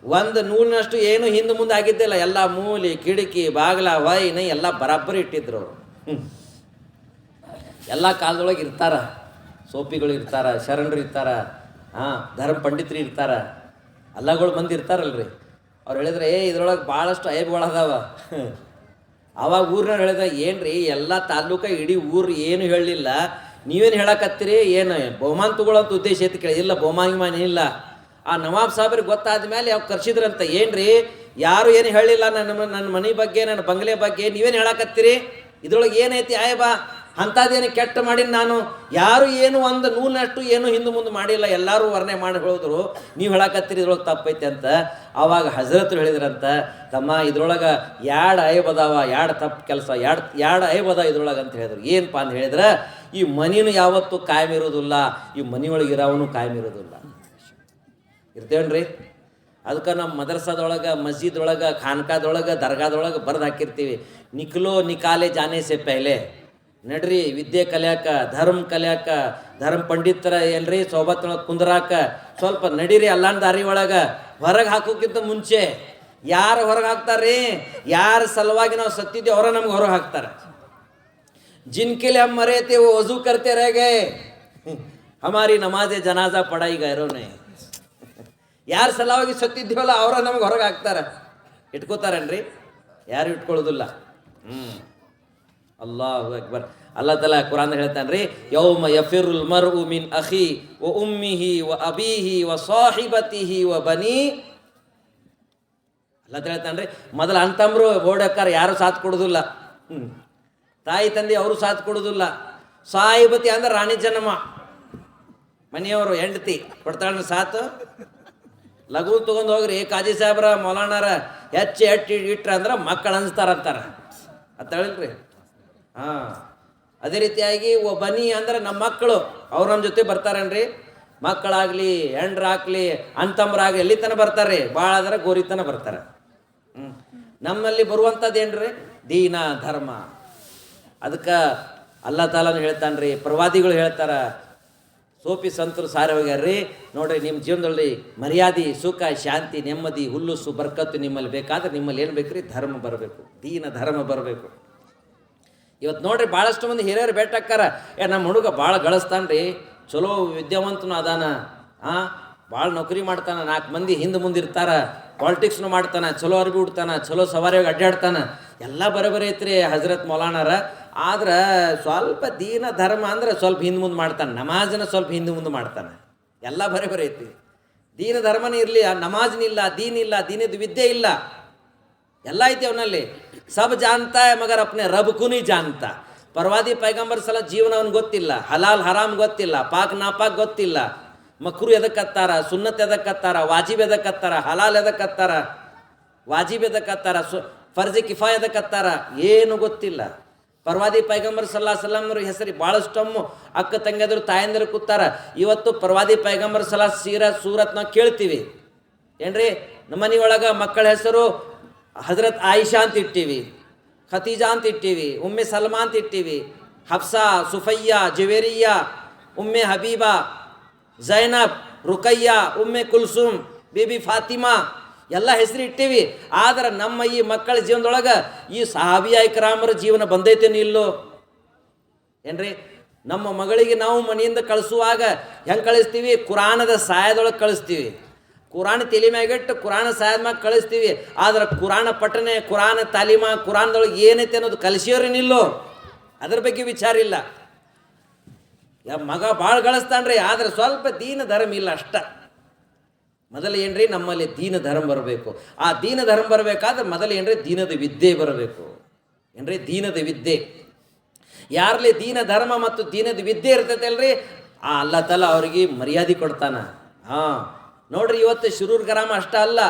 A: ಒಂದು ನೂಲಿನಷ್ಟು ಏನು ಹಿಂದೆ ಮುಂದೆ ಆಗಿದ್ದಿಲ್ಲ ಎಲ್ಲ ಮೂಲಿ ಕಿಡಕಿ ಬಾಗಿಲ, ವೈನ ಎಲ್ಲ ಬರಾಬರಿ ಇಟ್ಟಿದ್ರು ಎಲ್ಲ ಕಾಲದೊಳಗೆ ಇರ್ತಾರ, ಸೋಪಿಗಳು ಇರ್ತಾರ, ಶರಣರು ಇರ್ತಾರ, ಹಾಂ, ಧರ್ಮ ಪಂಡಿತರು ಇರ್ತಾರ, ಅಲ್ಲಗಳು ಬಂದು ಇರ್ತಾರಲ್ರಿ. ಅವ್ರು ಹೇಳಿದ್ರೆ, ಏ, ಇದ್ರೊಳಗೆ ಭಾಳಷ್ಟು ಐಬ್ಗಳದಾವ ಅವಾಗ ಊರಿನವ್ರು ಹೇಳಿದ, ಏನ್ರಿ, ಎಲ್ಲ ತಾಲೂಕ ಇಡೀ ಊರು ಏನು ಹೇಳಲಿಲ್ಲ? ನೀವೇನು ಹೇಳಕತ್ತೀರಿ? ಏನು ಬಹುಮಾನ ತಗೊಳ್ಳೋಂಥ ಉದ್ದೇಶ ಐತಿ ಕೇಳಿ. ಇಲ್ಲ, ಬಹುಮಾನ ಇಲ್ಲ ಆ ನವಾಬ್ ಸಾಹೇಬ್ರಿಗೆ ಗೊತ್ತಾದ ಮೇಲೆ ಅವ್ರು ಕರ್ಸಿದ್ರಂತ, ಏನ್ರಿ, ಯಾರು ಏನು ಹೇಳಿಲ್ಲ ನನ್ನ ನನ್ನ ಮನೆ ಬಗ್ಗೆ, ನನ್ನ ಬಂಗ್ಲೆ ಬಗ್ಗೆ ನೀವೇನು ಹೇಳಕತ್ತೀರಿ? ಇದ್ರೊಳಗೆ ಏನೈತಿ ಆಯಬಾ? ಅಂಥದ್ದೇನು ಕೆಟ್ಟ ಮಾಡಿ ನಾನು? ಯಾರು ಏನು ಒಂದು ನೂಲಿನಷ್ಟು ಏನು ಹಿಂದೆ ಮುಂದೆ ಮಾಡಿಲ್ಲ, ಎಲ್ಲರೂ ವರ್ಣೆ ಮಾಡಿ ಹೇಳಿದ್ರು ನೀವು ಹೇಳಕತ್ತೀರಿ ಇದ್ರೊಳಗೆ ತಪ್ಪೈತಿ ಅಂತ. ಆವಾಗ ಹಜರತ್ರು ಹೇಳಿದ್ರಂತ, ತಮ್ಮ ಇದ್ರೊಳಗೆ ಎರಡು ಬದಾವ ಯಾಡ್ ತಪ್ಪು ಕೆಲಸ ಎರಡು ಎರಡು ಐಬದ ಇದ್ರೊಳಗೆ ಅಂತ ಹೇಳಿದ್ರು. ಏನಪ್ಪ ಅಂತ ಹೇಳಿದ್ರೆ, ಈ ಮನಿನೂ ಯಾವತ್ತೂ ಕಾಯಂ ಇರೋದಿಲ್ಲ, ಈ ಮನಿಯೊಳಗೆ ಇರೋವನು ಕಾಯಂ ಇರೋದಿಲ್ಲ. ಇರ್ತೇವನ್ರಿ ಅದಕ್ಕೆ ನಮ್ಮ ಮದರ್ಸಾದೊಳಗೆ ಮಸ್ಜಿದೊಳಗೆ ಖಾನ್ಕಾದೊಳಗೆ, ದರ್ಗಾದೊಳಗೆ ಬರೆದು ಹಾಕಿರ್ತೀವಿ. ನಿಕ್ಲೋ ನಿಕಾಲೆ ಜಾನೇ ಸೆ ಪೆಹಲೆ ನಡ್ರಿ, ವಿದ್ಯೆ ಕಲಿಯಾಕ, ಧರ್ಮ ಕಲಿಯಾಕ, ಧರ್ಮ ಪಂಡಿತರ ಎಲ್ರಿ ಸೋಬತ್ನೊಳಗೆ ಕುಂದ್ರಾಕ ಸ್ವಲ್ಪ ನಡೀರಿ ಅಲ್ಲಾನ್ ದಾರಿ ಒಳಗೆ. ಹೊರಗೆ ಹಾಕೋಕ್ಕಿಂತ ಮುಂಚೆ ಯಾರು ಹೊರಗೆ ಹಾಕ್ತಾರ್ರಿ? ಯಾರ ಸಲುವಾಗಿ ನಾವು ಸತ್ತಿದ್ದೆ ಅವರ ನಮ್ಗೆ ಹೊರಗೆ ಹಾಕ್ತಾರೆ. ಜಿನ್ಕಿಲೆ ಹಮ್ ಮರೆಯತಿ ವಜು ಕರ್ತೇರಾಗೆ ಹಮಾರಿ ನಮಾಜೆ ಜನಾಜಾ ಪಡ ಈಗ ಇರೋನೆ. ಯಾರ ಸಲುವಾಗಿ ಸತ್ತಿದ್ದೀವಲ್ಲ ಅವರ ನಮ್ಗೆ ಹೊರಗೆ ಹಾಕ್ತಾರೆ. ಇಟ್ಕೋತಾರೇನ್ರಿ? ಯಾರು ಇಟ್ಕೊಳ್ಳೋದಿಲ್ಲ. ಹ್ಞೂ ಅಲ್ಲಾಹು ಅಕ್ಬರ್. ಅಲ್ಲಾ ತಲಾ ಕುರಾನ್ ಹೇಳ್ತಾನ್ರಿ, ಯೌಮ ಯಫಿರುಲ್ ಮರ್ ಮಿನ್ ಅಖಿ ವ ಉಮ್ಮಿಹಿ ವ ಅಬೀಹಿ ವ ಸಾಹಿಬತಿಹಿ ವ ಬನಿ. ಅಲ್ಲ ಹೇಳ್ತಾನ್ರಿ, ಮೊದಲು ಅಂತಂಬ್ರು ಓಡಕ್ಕಾರ ಯಾರು ಸಾಥ್ ಕೊಡೋದಿಲ್ಲ. ಹ್ಞೂ ತಾಯಿ ತಂದೆ ಅವರು ಸಾಥ್ ಕೊಡೋದಿಲ್ಲ. ಸಾಹಿಬತಿ ಅಂದ್ರೆ ರಾಣಿ ಜನ್ಮ. ಮನೆಯವರು ಹೆಂಡತಿ ಕೊಡ್ತಾಳ ಸಾಥ್. ಲಘು ತೊಗೊಂಡು ಹೋಗ್ರಿ ಕಾಜಿ ಸಾಹೇಬ್ರ, ಮೌಲಾನಾರ, ಹೆಚ್ಚು ಎಟ್ಟು ಇಟ್ರ ಅಂದ್ರೆ ಮಕ್ಕಳು ಅನ್ಸ್ತಾರಂತಾರ ಅಂತ ಹೇಳಿಲ್ರಿ ಹಾಂ. ಅದೇ ರೀತಿಯಾಗಿ ಒ ಬನ್ನಿ ಅಂದ್ರೆ ನಮ್ಮ ಮಕ್ಕಳು, ಅವ್ರು ನಮ್ಮ ಜೊತೆ ಬರ್ತಾರನ್ರಿ? ಮಕ್ಕಳಾಗಲಿ, ಹೆಂಡ್ರಾಗ್ಲಿ, ಅಂತಮ್ರಾಗ್ಲಿ ಎಲ್ಲಿ ತನಕ ಬರ್ತಾರೆ ಭಾಳ ಆದ್ರೆ ಗೋರಿ ತನಕ ಬರ್ತಾರೆ. ನಮ್ಮಲ್ಲಿ ಬರುವಂಥದ್ದು ಏನ್ರಿ? ದೀನ, ಧರ್ಮ. ಅದಕ್ಕೆ ಅಲ್ಲ ತಾಲನು ಹೇಳ್ತಾನ್ರಿ, ಪ್ರವಾದಿಗಳು ಹೇಳ್ತಾರ, ಸೋಪಿ ಸಂತರು ಸಾರಿ ಹೋಗ್ಯಾರ್ರಿ ನೋಡ್ರಿ ನಿಮ್ಮ ಜೀವನದಲ್ಲಿ ಮರ್ಯಾದೆ, ಸುಖ, ಶಾಂತಿ, ನೆಮ್ಮದಿ ಹುಲ್ಲುಸು ಬರ್ಕತ್ತು ನಿಮ್ಮಲ್ಲಿ ಬೇಕಾದ್ರೆ ನಿಮ್ಮಲ್ಲಿ ಏನು ಬೇಕ್ರಿ? ಧರ್ಮ ಬರಬೇಕು. ದೀನ, ಧರ್ಮ ಬರಬೇಕು. ಇವತ್ತು ನೋಡ್ರಿ ಭಾಳಷ್ಟು ಮಂದಿ ಹಿರಿಯರು ಬೇಟಾಕ್ಕಾರ ಏ ನಮ್ಮ ಹುಡುಗ ಭಾಳ ಗಳಿಸ್ತಾನ್ರಿ. ಚಲೋ ವಿದ್ಯಾವಂತನು ಅದಾನ. ಹಾಂ ಭಾಳ ನೌಕರಿ ಮಾಡ್ತಾನೆ. ನಾಲ್ಕು ಮಂದಿ ಹಿಂದೆ ಮುಂದೆ ಇರ್ತಾರ. ಪಾಲಿಟಿಕ್ಸ್ನು ಮಾಡ್ತಾನ. ಚಲೋ ಅರ್ಬಿ ಉಡ್ತಾನ ಚಲೋ ಸವಾರಿಯಾಗಿ ಅಡ್ಡಾಡ್ತಾನ ಎಲ್ಲ ಬರೋಬರಿ ಐತ್ರಿ ಹಜರತ್ ಮೌಲಾನಾರ. ಆದ್ರೆ ಸ್ವಲ್ಪ ದೀನ ಧರ್ಮ ಅಂದ್ರೆ ಸ್ವಲ್ಪ ಹಿಂದೆ ಮುಂದೆ ಮಾಡ್ತಾನೆ. ನಮಾಜನ ಸ್ವಲ್ಪ ಹಿಂದೆ ಮುಂದೆ ಮಾಡ್ತಾನೆ. ಎಲ್ಲ ಬರೇ ಬರೇ ಐತಿ ದೀನ ಧರ್ಮನೇ ಇರಲಿ. ನಮಾಜ್ನಿಲ್ಲ ದೀನ್ ಇಲ್ಲ ದೀನದ ವಿದ್ಯೆ ಇಲ್ಲ. ಎಲ್ಲ ಐತಿ ಅವನಲ್ಲಿ. ಸಬ್ ಜಾನ್ತಾ ಹೈ ಮಗರ್ ಅಪ್ನೆ ರಬ್ಕು ನೀ ಜಾನ್ತಾ ಪರ್ವಾದಿ ಪೈಗಂಬರ್ ಸಲ ಜೀವನ ಗೊತ್ತಿಲ್ಲ, ಹಲಾಲ್ ಹರಾಮ್ ಗೊತ್ತಿಲ್ಲ, ಪಾಕ್ ನಾಪಾಕ್ ಗೊತ್ತಿಲ್ಲ. ಮಕ್ರು ಎದಕ್ಕತ್ತಾರ ಸುನ್ನತ್ ಎದಕ್ಕತ್ತಾರ ವಾಜಿಬ್ ಎದಕ್ಕತ್ತಾರ ಹಲಾಲ್ ಎದಕ್ಕತ್ತಾರ ವಾಜಿಬ್ ಎದಕ್ಕತ್ತಾರ ಸು, ಫರ್ಜಿ ಕಿಫಾ ಎದಕ್ಕತ್ತಾರ ಏನು ಗೊತ್ತಿಲ್ಲ. ಪರ್ವಾದಿ ಪೈಗಂಬರ್ ಸಲ್ಲಾ ಸಲ್ಲಮ್ರ ಹೆಸರು ಭಾಳಷ್ಟಮ್ಮು ಅಕ್ಕ ತಂಗಿಯದರು ತಾಯಂದಿರು ಕೂತಾರ. ಇವತ್ತು ಪರ್ವಾದಿ ಪೈಗಂಬರ್ ಸಲಾ ಸೀರ ಸೂರತ್ ನಾವು ಕೇಳ್ತೀವಿ. ಏನ್ರಿ? ನಮ್ಮ ಮನೆಯೊಳಗೆ ಮಕ್ಕಳ ಹೆಸರು ಹಜರತ್ ಆಯಿಷಾ ಅಂತ ಇಟ್ಟೀವಿ, ಖತೀಜಾ ಅಂತ ಇಟ್ಟೀವಿ, ಉಮ್ಮೆ ಸಲ್ಮಾ ಅಂತ ಇಟ್ಟೀವಿ, ಹಫ್ಸಾ, ಸುಫಯ್ಯ, ಜುವೇರಿಯಾ, ಉಮ್ಮೆ ಹಬೀಬಾ, ಜೈನಬ್, ರುಕಯ್ಯ, ಉಮ್ಮೆ ಕುಲ್ಸುಮ್, ಬೇಬಿ ಫಾತಿಮಾ, ಎಲ್ಲ ಹೆಸರು ಇಟ್ಟೀವಿ. ಆದ್ರೆ ನಮ್ಮ ಈ ಮಕ್ಕಳ ಜೀವನದೊಳಗೆ ಈ ಸಹಾಬಿಯಾ ರಾಮರ ಜೀವನ ಬಂದೈತೇನು ಇಲ್ಲೋ? ಏನ್ರಿ? ನಮ್ಮ ಮಗಳಿಗೆ ನಾವು ಮನೆಯಿಂದ ಕಳಿಸುವಾಗ ಹೆಂಗೆ ಕಳಿಸ್ತೀವಿ? ಕುರಾನದ ಸಹಾಯದೊಳಗೆ ಕಳಿಸ್ತೀವಿ. ಕುರಾನ್ ತಲೆ ಮ್ಯಾಗಿಟ್ಟು ಕುರಾನ ಸಾಯದ ಮ್ಯಾಗ ಕಳಿಸ್ತೀವಿ. ಆದ್ರೆ ಕುರಾನ ಪಠನೆ, ಕುರಾನ ತಾಲೀಮ, ಕುರಾನದೊಳಗೆ ಏನೈತೆ ಅನ್ನೋದು ಕಲಿಸಿಯೋರೇನಿಲ್ಲೋ ಅದ್ರ ಬಗ್ಗೆ ವಿಚಾರ ಇಲ್ಲ. ಮಗ ಭಾಳ ಗಳಿಸ್ತಾನ್ರಿ, ಆದ್ರೆ ಸ್ವಲ್ಪ ದೀನ ಧರ್ಮ ಇಲ್ಲ ಅಷ್ಟ. ಮೊದಲು ಏನ್ರಿ, ನಮ್ಮಲ್ಲಿ ದೀನ ಧರ್ಮ ಬರಬೇಕು. ಆ ದೀನ ಧರ್ಮ ಬರಬೇಕಾದ್ರೆ ಮೊದಲು ಏನ್ರಿ, ದೀನದ ವಿದ್ಯೆ ಬರಬೇಕು. ಏನ್ರಿ, ದೀನದ ವಿದ್ಯೆ. ಯಾರಲ್ಲಿ ದೀನ ಧರ್ಮ ಮತ್ತು ದೀನದ ವಿದ್ಯೆ ಇರ್ತೈತೆ ಅಲ್ರಿ ಆ ಅಲ್ಲ ತಲ ಅವ್ರಿಗೆ ಮರ್ಯಾದೆ ಕೊಡ್ತಾನ. ಹಾಂ. ನೋಡ್ರಿ ಇವತ್ತು ಶಿರೂರ್ ಗ್ರಾಮ ಅಷ್ಟ ಅಲ್ಲ,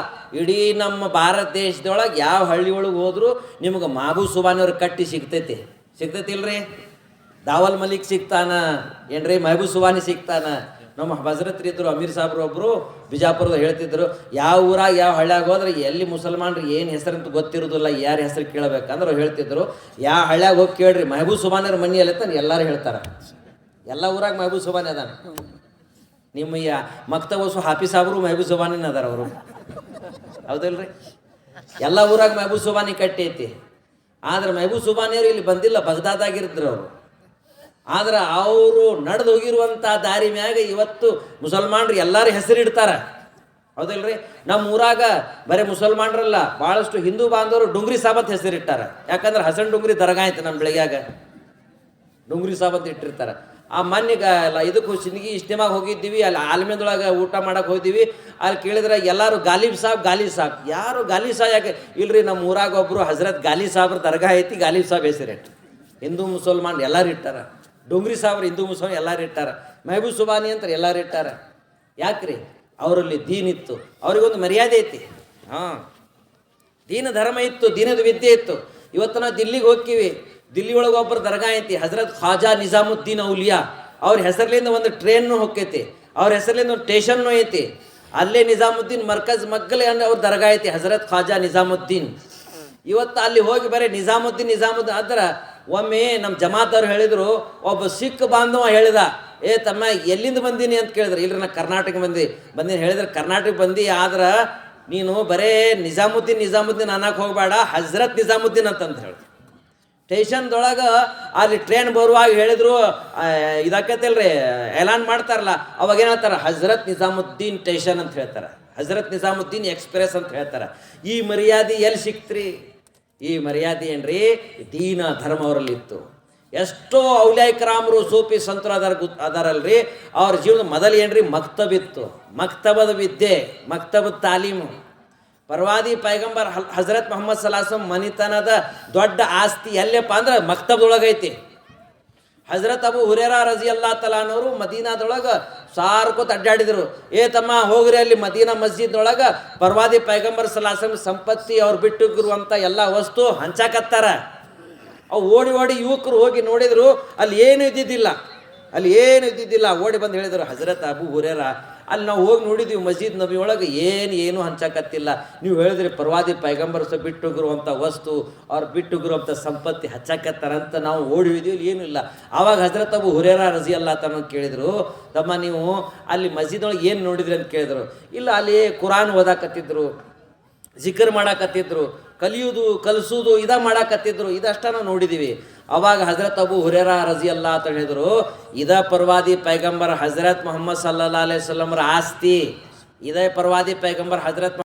A: ಇಡೀ ನಮ್ಮ ಭಾರತ ದೇಶದೊಳಗೆ ಯಾವ ಹಳ್ಳಿ ಒಳಗೆ ಹೋದ್ರು ನಿಮ್ಗೆ ಮಾಬು ಸುಬಾನಿಯವ್ರ ಕಟ್ಟಿ ಸಿಗ್ತೈತಿ. ಸಿಗ್ತೈತಿ ಇಲ್ರಿ ದಾವಲ್ ಮಲಿಕ್ ಸಿಗ್ತಾನ, ಏನ್ರಿ ಮಹಬೂಬ್ ಸುಬಾನಿ ಸಿಗ್ತಾನ? ನಮ್ಮ ಹಜರತ್ರಿ ಇದ್ರು ಅಮೀರ್ ಸಾಬ್ರು ಒಬ್ರು ಬಿಜಾಪುರದ ಹೇಳ್ತಿದ್ರು, ಯಾವ ಊರಾಗ ಯಾವ ಹಳ್ಳ್ಯಾಗ ಹೋದ್ರೆ ಎಲ್ಲಿ ಮುಸಲ್ಮಾನ್ರು ಏನು ಹೆಸರಂತ ಗೊತ್ತಿರೋದಿಲ್ಲ, ಯಾರ ಹೆಸರು ಕೇಳಬೇಕಂದ್ರೆ ಹೇಳ್ತಿದ್ರು. ಯಾವ ಹಳ್ಳ್ಯಾಗ ಹೋಗಿ ಕೇಳ್ರಿ ಮಹಬೂಬ್ ಸುಬಾನಿಯವ್ರ ಮನೆಯಲ್ಲಿ ಎಲ್ಲರೂ ಹೇಳ್ತಾರೆ. ಎಲ್ಲ ಊರಾಗ ಮಹಬೂಬ್ ಸುಬಾನಿ ಅದಾನ. ನಿಮ್ಮ ಯಾ ಮಕ್ತವಸು ಹಾಫೀಸ್ ಸಾಬ್ರು ಮೆಹಬೂಬ್ ಸುಬಾನಿನ ಅದಾರ ಅವರು. ಹೌದಲ್ರಿ? ಎಲ್ಲ ಊರಾಗ ಮೆಹಬೂಬ್ ಸುಬಾನಿ ಕಟ್ಟೈತಿ ಆದ್ರೆ ಮೆಹಬೂಬ್ ಸುಬಾನಿಯವರು ಇಲ್ಲಿ ಬಂದಿಲ್ಲ ಬಗ್ದಾದಾಗಿರಿದ್ರು ಅವರು. ಆದ್ರೆ ಅವರು ನಡೆದು ಹೋಗಿರುವಂಥ ದಾರಿ ಮ್ಯಾಗ ಇವತ್ತು ಮುಸಲ್ಮಾನ್ರು ಎಲ್ಲರೂ ಹೆಸರಿಡ್ತಾರ ಹೌದಲ್ರಿ? ನಮ್ಮ ಊರಾಗ ಬರೀ ಮುಸಲ್ಮಾನ್ರಲ್ಲ ಭಾಳಷ್ಟು ಹಿಂದೂ ಬಾಂಧವರು ಡುಂಗ್ರಿ ಸಾಬತ್ ಹೆಸರಿಟ್ಟಾರ. ಯಾಕಂದ್ರೆ ಹಸನ್ ಡುಂಗ್ರಿ ದರ್ಗಾ ಐತೆ ನಮ್ಮ ಬೆಳಗ್ಯಾಗ ಡುಂಗ್ರಿ ಸಾಬತ್ ಇಟ್ಟಿರ್ತಾರೆ. ಆ ಮನ್ನಿಗ ಇದಕ್ಕೆ ಸಿಂದಗಿ ಇಷ್ಟೇಮಾಗಿ ಹೋಗಿದ್ದೀವಿ, ಅಲ್ಲಿ ಆಲ್ಮೇದೊಳಗೆ ಊಟ ಮಾಡಕ್ಕೆ ಹೋಗಿದ್ದೀವಿ ಅಲ್ಲಿ ಕೇಳಿದ್ರೆ ಎಲ್ಲರೂ ಗಾಲಿಬ್ ಸಾಬ್, ಗಾಲಿ ಸಾಬ್. ಯಾರು ಗಾಲಿ ಸಾಬ್ ಯಾಕೆ? ಇಲ್ರಿ ನಮ್ಮ ಊರಾಗ ಒಬ್ಬರು ಹಜರತ್ ಗಾಲಿ ಸಾಬ್ರ ದರ್ಗಾ ಐತಿ ಗಾಲಿಬ್ ಸಾಬ್ ಹೆಸರಿಟ್ಟು ಹಿಂದೂ ಮುಸಲ್ಮಾನ್ ಎಲ್ಲರೂ ಇಟ್ಟಾರ. ಡೊಂಗ್ರಿ ಸಾಬ್ರು ಹಿಂದೂ ಮುಸಲ್ಮಾನ್ ಎಲ್ಲರೂ ಇಟ್ಟಾರ. ಮೆಹಬೂಬ್ ಸುಬಾನಿ ಅಂತ ಎಲ್ಲರೂ ಇಟ್ಟಾರ. ಯಾಕ್ರಿ? ಅವರಲ್ಲಿ ದೀನ್ ಇತ್ತು. ಅವ್ರಿಗೊಂದು ಮರ್ಯಾದೆ ಐತಿ. ಹಾಂ. ದೀನ ಧರ್ಮ ಇತ್ತು, ದೀನದ ವಿದ್ಯೆ ಇತ್ತು. ಇವತ್ತು ನಾವು ದಿಲ್ಲಿಗೆ ಹೋಗ್ತೀವಿ. ದಿಲ್ಲಿ ಒಳಗೆ ಒಬ್ಬರು ದರ್ಗಾ ಐತಿ, ಹಜರತ್ ಖಾಜಾ ನಿಜಾಮುದ್ದೀನ್ ಔಲಿಯಾ. ಅವ್ರ ಹೆಸರ್ಲಿಂದ ಒಂದು ಟ್ರೈನ್ನು ಹೊಕ್ಕೈತಿ, ಅವ್ರ ಹೆಸರ್ಲಿಂದ ಒಂದು ಸ್ಟೇಷನ್ನು ಐತಿ. ಅಲ್ಲೇ ನಿಜಾಮುದ್ದೀನ್ ಮರ್ಕಜ್ ಮಗ್ಗಲೆ ಅಂದ್ರೆ ಅವ್ರ ದರ್ಗಾ ಐತಿ, ಹಜರತ್ ಖಾಜಾ ನಿಜಾಮುದ್ದೀನ್. ಇವತ್ತು ಅಲ್ಲಿ ಹೋಗಿ ಬರೀ ನಿಜಾಮುದ್ದೀನ್ ನಿಜಾಮುದ್ದೀನ್ ಆದ್ರೆ ಒಮ್ಮೆ ನಮ್ಮ ಜಮಾತವ್ರು ಹೇಳಿದ್ರು, ಒಬ್ಬ ಸಿಖ್ ಬಾಂಧವ ಹೇಳಿದ, ಏ ತಮ್ಮ, ಎಲ್ಲಿಂದ ಬಂದೀನಿ? ಅಂತ ಕೇಳಿದ್ರು. ಇಲ್ರಿ, ನಾ ಕರ್ನಾಟಕ ಬಂದಿ, ಬಂದೀನಿ. ಹೇಳಿದ್ರೆ ಕರ್ನಾಟಕ ಬಂದಿ, ಆದ್ರೆ ನೀನು ಬರೇ ನಿಜಾಮುದ್ದೀನ್ ನಿಜಾಮುದ್ದೀನ್ ಅನ್ನಕ್ಕೆ ಹೋಗಬೇಡ, ಹಜರತ್ ನಿಜಾಮುದ್ದೀನ್ ಅಂತಂದು ಹೇಳಿ ಸ್ಟೇಷನ್ದೊಳಗೆ ಅಲ್ಲಿ ಟ್ರೈನ್ ಬರುವಾಗ ಹೇಳಿದ್ರು ಇದಾಕೈತಲ್ರಿ ಎಲಾನ್ ಮಾಡ್ತಾರಲ್ಲ, ಅವಾಗ ಏನು ಹಜರತ್ ನಿಜಾಮುದ್ದೀನ್ ಸ್ಟೇಷನ್ ಅಂತ ಹೇಳ್ತಾರೆ. ಹಜರತ್ ನಿಜಾಮುದ್ದೀನ್ ಎಕ್ಸ್ಪ್ರೆಸ್ ಅಂತ ಹೇಳ್ತಾರೆ. ಈ ಮರ್ಯಾದೆ ಎಲ್ಲಿ ಸಿಕ್ತ್ರಿ? ಈ ಮರ್ಯಾದೆ ಏನ್ರಿ? ದೀನ ಧರ್ಮ ಅವರಲ್ಲಿತ್ತು ಎಷ್ಟೋ ಔಲ್ಯಾಯಿಕರಾಮರು ಸೂಫಿ ಸಂತರು ಅದಾರ ಗುತ್ ಅದಾರಲ್ರಿ. ಅವ್ರ ಜೀವನ ಮೊದಲು ಏನ್ರಿ? ಮಕ್ತಬಿತ್ತು. ಮಕ್ತಬದ ವಿದ್ಯೆ, ಮಕ್ತಬದ ತಾಲೀಮು. ಪರ್ವಾದಿ ಪೈಗಂಬರ್ ಹಜರತ್ ಮೊಹಮ್ಮದ್ ಸಲಾಸಂ ಮನಿತನದ ದೊಡ್ಡ ಆಸ್ತಿ ಎಲ್ಲಪ್ಪ ಅಂದ್ರೆ ಮಕ್ತಬ್ದೊಳಗೈತಿ. ಹಜರತ್ ಅಬು ಹುರೇರ ರಜಿ ಅಲ್ಲಾ ತಲಾನವರು ಮದೀನಾದೊಳಗೆ ಸಾರ್ಕೋತ್ ಅಡ್ಡಾಡಿದ್ರು. ಏ ತಮ್ಮ ಹೋಗ್ರಿ ಅಲ್ಲಿ ಮದೀನಾ ಮಸ್ಜಿದ್ನೊಳಗೆ ಪರ್ವಾದಿ ಪೈಗಂಬರ್ ಸಲಾಸಂ ಸಂಪತ್ತಿ ಅವ್ರು ಬಿಟ್ಟಿರುವಂಥ ಎಲ್ಲ ವಸ್ತು ಹಂಚಾಕತ್ತಾರ. ಅವು ಓಡಿ ಓಡಿ ಯುವಕರು ಹೋಗಿ ನೋಡಿದ್ರು, ಅಲ್ಲಿ ಏನು ಇದ್ದಿದ್ದಿಲ್ಲ. ಅಲ್ಲಿ ಏನು ಇದ್ದಿದ್ದಿಲ್ಲ. ಓಡಿ ಬಂದು ಹೇಳಿದರು, ಹಜರತ್ ಅಬು ಹುರೇರ ಅಲ್ಲಿ ನಾವು ಹೋಗಿ ನೋಡಿದ್ವಿ ಮಸೀದ್ ನಬಿ ಒಳಗೆ ಏನು ಏನು ಹಂಚಕತ್ತಿಲ್ಲ. ನೀವು ಹೇಳಿದ್ರಿ ಪರ್ವಾದಿ ಪೈಗಂಬರ್ ಸಹ ಬಿಟ್ಟುಗಿರುವಂಥ ವಸ್ತು, ಅವ್ರು ಬಿಟ್ಟುಗಿರುವಂಥ ಸಂಪತ್ತಿ ಹಚ್ಚಕತ್ತಾರಂತ ನಾವು ಓಡಿ ಹೋದ್ವಿ ಏನೂ ಇಲ್ಲ ಆವಾಗ ಹಜರತ್ ಅಬು ಹುರೇರ ರಜಿ ಅಲ್ಲ ತಮ್ಮ ಕೇಳಿದರು, ತಮ್ಮ ನೀವು ಅಲ್ಲಿ ಮಸ್ಜಿದ್ ಒಳಗೆ ಏನು ನೋಡಿದ್ರಿ ಅಂತ ಕೇಳಿದರು. ಇಲ್ಲ, ಅಲ್ಲಿ ಕುರಾನ್ ಓದಾಕತ್ತಿದ್ರು, ಜಿಕರ್ ಮಾಡಾಕತ್ತಿದ್ರು, ಕಲಿಯುವುದು ಕಲಿಸೋದು ಇದ ಮಾಡಾಕತ್ತಿದ್ರು ಇದಷ್ಟ ನಾವು ನೋಡಿದೀವಿ. ಅವಾಗ ಹಜರತ್ ಅಬು ಹುರೇರ ರಜಿ ಅಲ್ಲ ಅಂತ ಹೇಳಿದರು, ಇದ ಪರ್ವಾದಿ ಪೈಗಂಬರ್ ಹಜರತ್ ಮೊಹಮ್ಮದ್ ಸಲ್ಲಾ ಅಲೈಹಿ ವಸಲ್ಲಮರ ಆಸ್ತಿ, ಇದೇ ಪರ್ವಾದಿ ಪೈಗಂಬರ್ ಹಜರತ್